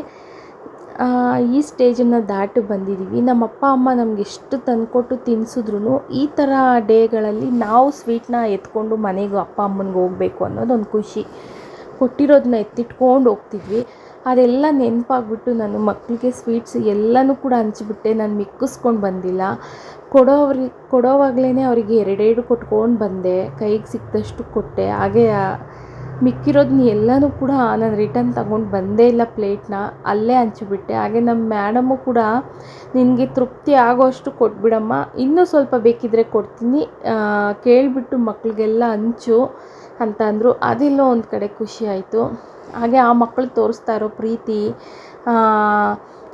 ಈ ಸ್ಟೇಜನ್ನು ದಾಟಿ ಬಂದಿದ್ದೀವಿ ನಮ್ಮ ಅಪ್ಪ ಅಮ್ಮ ನಮ್ಗೆ ಎಷ್ಟು ತಂದುಕೊಟ್ಟು ತಿನ್ಸಿದ್ರು ಈ ಥರ ಡೇಗಳಲ್ಲಿ ನಾವು ಸ್ವೀಟ್ನ ಎತ್ಕೊಂಡು ಮನೆಗೂ ಅಪ್ಪ, ಅಮ್ಮನಿಗೆ ಹೋಗಬೇಕು ಅನ್ನೋದೊಂದು ಖುಷಿ. ಕೊಟ್ಟಿರೋದನ್ನ ಎತ್ತಿಟ್ಕೊಂಡು ಹೋಗ್ತಿದ್ವಿ. ಅದೆಲ್ಲ ನೆನಪಾಗ್ಬಿಟ್ಟು ನಾನು ಮಕ್ಕಳಿಗೆ ಸ್ವೀಟ್ಸ್ ಎಲ್ಲನೂ ಕೂಡ ಹಂಚಿಬಿಟ್ಟೆ. ನಾನು ಮಿಕ್ಕಿಸ್ಕೊಂಡು ಬಂದಿಲ್ಲ. ಕೊಡೋವ್ರಿಗೆ ಕೊಡೋವಾಗಲೇ ಅವರಿಗೆ ಎರಡೆರಡು ಕೊಟ್ಕೊಂಡು ಬಂದೆ. ಕೈಗೆ ಸಿಕ್ಕಿದಷ್ಟು ಕೊಟ್ಟೆ. ಹಾಗೆ ಮಿಕ್ಕಿರೋದನ್ನ ಎಲ್ಲನೂ ಕೂಡ ನಾನು ರಿಟರ್ನ್ ತಗೊಂಡು ಬಂದೇ ಇಲ್ಲ ಪ್ಲೇಟ್ನ ಅಲ್ಲೇ ಹಂಚಿಬಿಟ್ಟೆ. ಹಾಗೆ ನಮ್ಮ ಮ್ಯಾಡಮು ಕೂಡ ನಿನಗೆ ತೃಪ್ತಿ ಆಗೋಷ್ಟು ಕೊಟ್ಬಿಡಮ್ಮ. ಇನ್ನೂ ಸ್ವಲ್ಪ ಬೇಕಿದ್ದರೆ ಕೊಡ್ತೀನಿ. ಕೇಳಿಬಿಟ್ಟು ಮಕ್ಕಳಿಗೆಲ್ಲ ಹಂಚು. ಅಂತ ಅಂದರು. ಅದಿಲ್ಲೋ ಒಂದು ಕಡೆ ಖುಷಿ ಆಯಿತು. ಹಾಗೆ ಆ ಮಕ್ಕಳು ತೋರಿಸ್ತಾ ಇರೋ ಪ್ರೀತಿ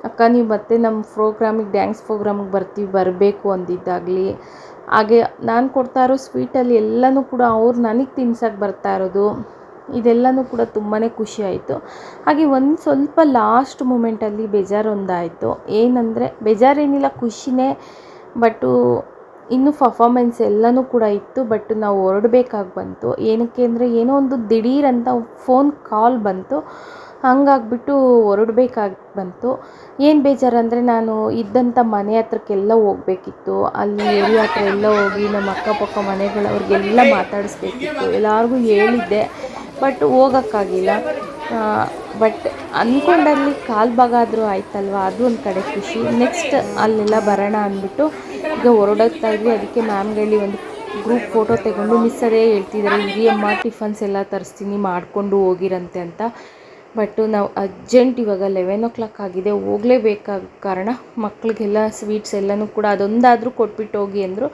ಅಕ್ಕ ನೀವು ಮತ್ತೆ ನಮ್ಮ ಪ್ರೋಗ್ರಾಮಿಗೆ, ಡ್ಯಾನ್ಸ್ ಪ್ರೋಗ್ರಾಮಿಗೆ ಬರ್ತೀವಿ, ಬರಬೇಕು ಅಂದಿದ್ದಾಗಲಿ. ಹಾಗೆ ನಾನು ಕೊಡ್ತಾ ಇರೋ ಸ್ವೀಟಲ್ಲಿ ಎಲ್ಲನೂ ಕೂಡ ಅವ್ರು ನನಗೆ ತಿನ್ಸಕ್ಕೆ ಬರ್ತಾ ಇರೋದು, ಇದೆಲ್ಲನೂ ಕೂಡ ತುಂಬಾ ಖುಷಿ ಆಯಿತು. ಹಾಗೆ ಒಂದು ಸ್ವಲ್ಪ ಲಾಸ್ಟ್ ಮೂಮೆಂಟಲ್ಲಿ ಬೇಜಾರೊಂದಾಯಿತು ಏನಂದರೆ ಬೇಜಾರೇನಿಲ್ಲ ಖುಷಿನೇ ಬಟ್ಟು ಇನ್ನು ಫಫಾಮೆನ್ಸ್ ಎಲ್ಲನೂ ಕೂಡ ಇತ್ತು ಬಟ್ ನಾವು ಹೊರಡಬೇಕಾಗಿ ಬಂತು. ಏನಕ್ಕೆ ಅಂದರೆ ಏನೋ ಒಂದು ದಿಢೀರ್ ಅಂತ ಫೋನ್ ಕಾಲ್ ಬಂತು. ಹಂಗಾಗ್ಬಿಟ್ಟು ಹೊರಡ್ಬೇಕಾಗಿ ಬಂತು. ಏನು ಬೇಜಾರಂದರೆ ನಾನು ಇದ್ದಂಥ ಮನೆ ಹತ್ರಕ್ಕೆಲ್ಲ ಹೋಗಬೇಕಿತ್ತು. ಅಲ್ಲಿ ಏರಿಯಾ ಹತ್ರ ಎಲ್ಲ ಹೋಗಿ ನಮ್ಮ ಅಕ್ಕಪಕ್ಕ ಮನೆಗಳವ್ರಿಗೆಲ್ಲ ಮಾತಾಡಿಸ್ಬೇಕಿತ್ತು. ಎಲ್ಲರಿಗೂ ಹೇಳಿದ್ದೆ ಬಟ್ ಹೋಗೋಕ್ಕಾಗಿಲ್ಲ. ಬಟ್ ಅಂದ್ಕೊಂಡಲ್ಲಿ ಕಾಲು ಭಾಗ ಆದರೂ ಆಯ್ತಲ್ವ? ಅದು ಒಂದು ಕಡೆ ಖುಷಿ. ನೆಕ್ಸ್ಟ್ ಅಲ್ಲೆಲ್ಲ ಬರೋಣ ಅಂದ್ಬಿಟ್ಟು ಈಗ ಹೊರಡೋಗ್ತಾ ಇದ್ವಿ. ಅದಕ್ಕೆ ಮ್ಯಾಮ್ಗಳಿ ಒಂದು ಗ್ರೂಪ್ ಫೋಟೋ ತೆಗೊಂಡು ಅದೇ ಹೇಳ್ತಿದ್ದಾರೆ ಹಿರಿಯಮ್ಮ ಟಿಫನ್ಸ್ ಎಲ್ಲ ತರಿಸ್ತೀನಿ, ಮಾಡಿಕೊಂಡು ಹೋಗಿರಂತೆ ಅಂತ. ಬಟ್ಟು ನಾವು ಅರ್ಜೆಂಟ್ ಇವಾಗ ಲೆವೆನ್ ಓ ಕ್ಲಾಕ್ ಆಗಿದೆ. ಹೋಗಲೇಬೇಕಾದ ಕಾರಣ ಮಕ್ಕಳಿಗೆಲ್ಲ ಸ್ವೀಟ್ಸ್ ಎಲ್ಲನೂ ಕೂಡ ಅದೊಂದಾದರೂ ಕೊಟ್ಬಿಟ್ಟು ಹೋಗಿ ಅಂದರು.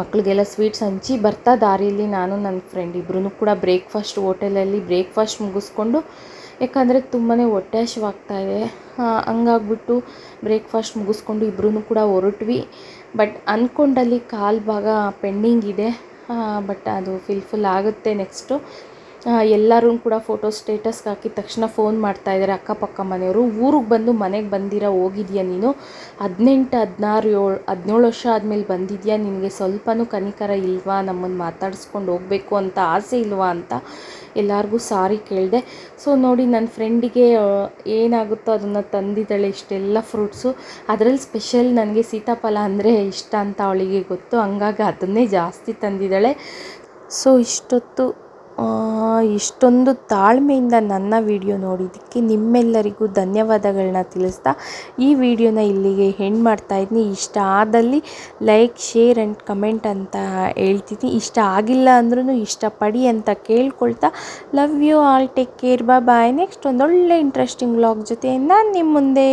ಮಕ್ಕಳಿಗೆಲ್ಲ ಸ್ವೀಟ್ಸ್ ಹಂಚಿ ಬರ್ತಾ ದಾರಿಯಲ್ಲಿ ನಾನು ನನ್ನ ಫ್ರೆಂಡ್ ಇಬ್ಬರೂ ಕೂಡ ಬ್ರೇಕ್ಫಾಸ್ಟ್ ಹೋಟೆಲಲ್ಲಿ ಬ್ರೇಕ್ಫಾಸ್ಟ್ ಮುಗಿಸ್ಕೊಂಡು, ಯಾಕಂದರೆ ತುಂಬಾ ಹೊಟ್ಟೆ ಹಸಿವಾಗ್ತಾ ಇದೆ ಹಂಗಾಗ್ಬಿಟ್ಟು ಬ್ರೇಕ್ಫಾಸ್ಟ್ ಮುಗಿಸ್ಕೊಂಡು ಇಬ್ಬರೂ ಕೂಡ ಹೊರಟ್ವಿ. ಬಟ್ ಅಂದ್ಕೊಂಡಲ್ಲಿ ಕಾಲು ಭಾಗ ಪೆಂಡಿಂಗ್ ಇದೆ ಬಟ್ ಅದು ಫಿಲ್ಫುಲ್ ಆಗುತ್ತೆ ನೆಕ್ಸ್ಟು ಎಲ್ಲರೂ ಕೂಡ ಫೋಟೋ ಸ್ಟೇಟಸ್ಗೆ ಹಾಕಿದ ತಕ್ಷಣ ಫೋನ್ ಮಾಡ್ತಾ ಇದ್ದಾರೆ ಅಕ್ಕಪಕ್ಕ ಮನೆಯವರು. ಊರಿಗೆ ಬಂದು ಮನೆಗೆ ಬಂದಿರ ಹೋಗಿದ್ಯಾ ನೀನು? ಹದಿನೆಂಟು, ಹದಿನಾರು, ಏಳು, ಹದಿನೇಳು ವರ್ಷ ಆದಮೇಲೆ ಬಂದಿದ್ಯಾ? ನಿನಗೆ ಸ್ವಲ್ಪನೂ ಕನಿಕರ ಇಲ್ವಾ? ನಮ್ಮನ್ನು ಮಾತಾಡಿಸ್ಕೊಂಡು ಹೋಗಬೇಕು ಅಂತ ಆಸೆ ಇಲ್ವಾ ಅಂತ ಎಲ್ಲರಿಗೂ ಸಾರಿ ಕೇಳಿದೆ. ಸೊ ನೋಡಿ ನನ್ನ ಫ್ರೆಂಡಿಗೆ ಏನಾಗುತ್ತೋ ಅದನ್ನು ತಂದಿದ್ದಾಳೆ ಇಷ್ಟೆಲ್ಲ ಫ್ರೂಟ್ಸು ಅದರಲ್ಲಿ ಸ್ಪೆಷಲ್ ನನಗೆ ಸೀತಾಫಲ ಅಂದರೆ ಇಷ್ಟ ಅಂತ ಅವಳಿಗೆ ಗೊತ್ತು. ಹಂಗಾಗಿ ಅದನ್ನೇ ಜಾಸ್ತಿ ತಂದಿದ್ದಾಳೆ. ಸೊ ಇಷ್ಟೊತ್ತು ಇಷ್ಟೊಂದು ತಾಳ್ಮೆಯಿಂದ ನನ್ನ ವಿಡಿಯೋ ನೋಡಿದ್ದಕ್ಕೆ ನಿಮ್ಮೆಲ್ಲರಿಗೂ ಧನ್ಯವಾದಗಳನ್ನ ತಿಳಿಸ್ತಾ ಈ ವಿಡಿಯೋನ ಇಲ್ಲಿಗೆ ಹೆಣ್ಣು ಮಾಡ್ತಾ ಇದ್ದೀನಿ ಇಷ್ಟ ಆದಲ್ಲಿ ಲೈಕ್, ಶೇರ್ ಆ್ಯಂಡ್ ಕಮೆಂಟ್ ಅಂತ ಹೇಳ್ತೀನಿ. ಇಷ್ಟ ಆಗಿಲ್ಲ ಅಂದ್ರೂ ಇಷ್ಟಪಡಿ ಅಂತ ಕೇಳ್ಕೊಳ್ತಾ love you all, take care ಬಾ ಬಾಯ್. ನೆಕ್ಸ್ಟ್ ಒಂದೊಳ್ಳೆ ಇಂಟ್ರೆಸ್ಟಿಂಗ್ ವ್ಲಾಗ್ ಜೊತೆ ನಾನು ನಿಮ್ಮ ಮುಂದೆ.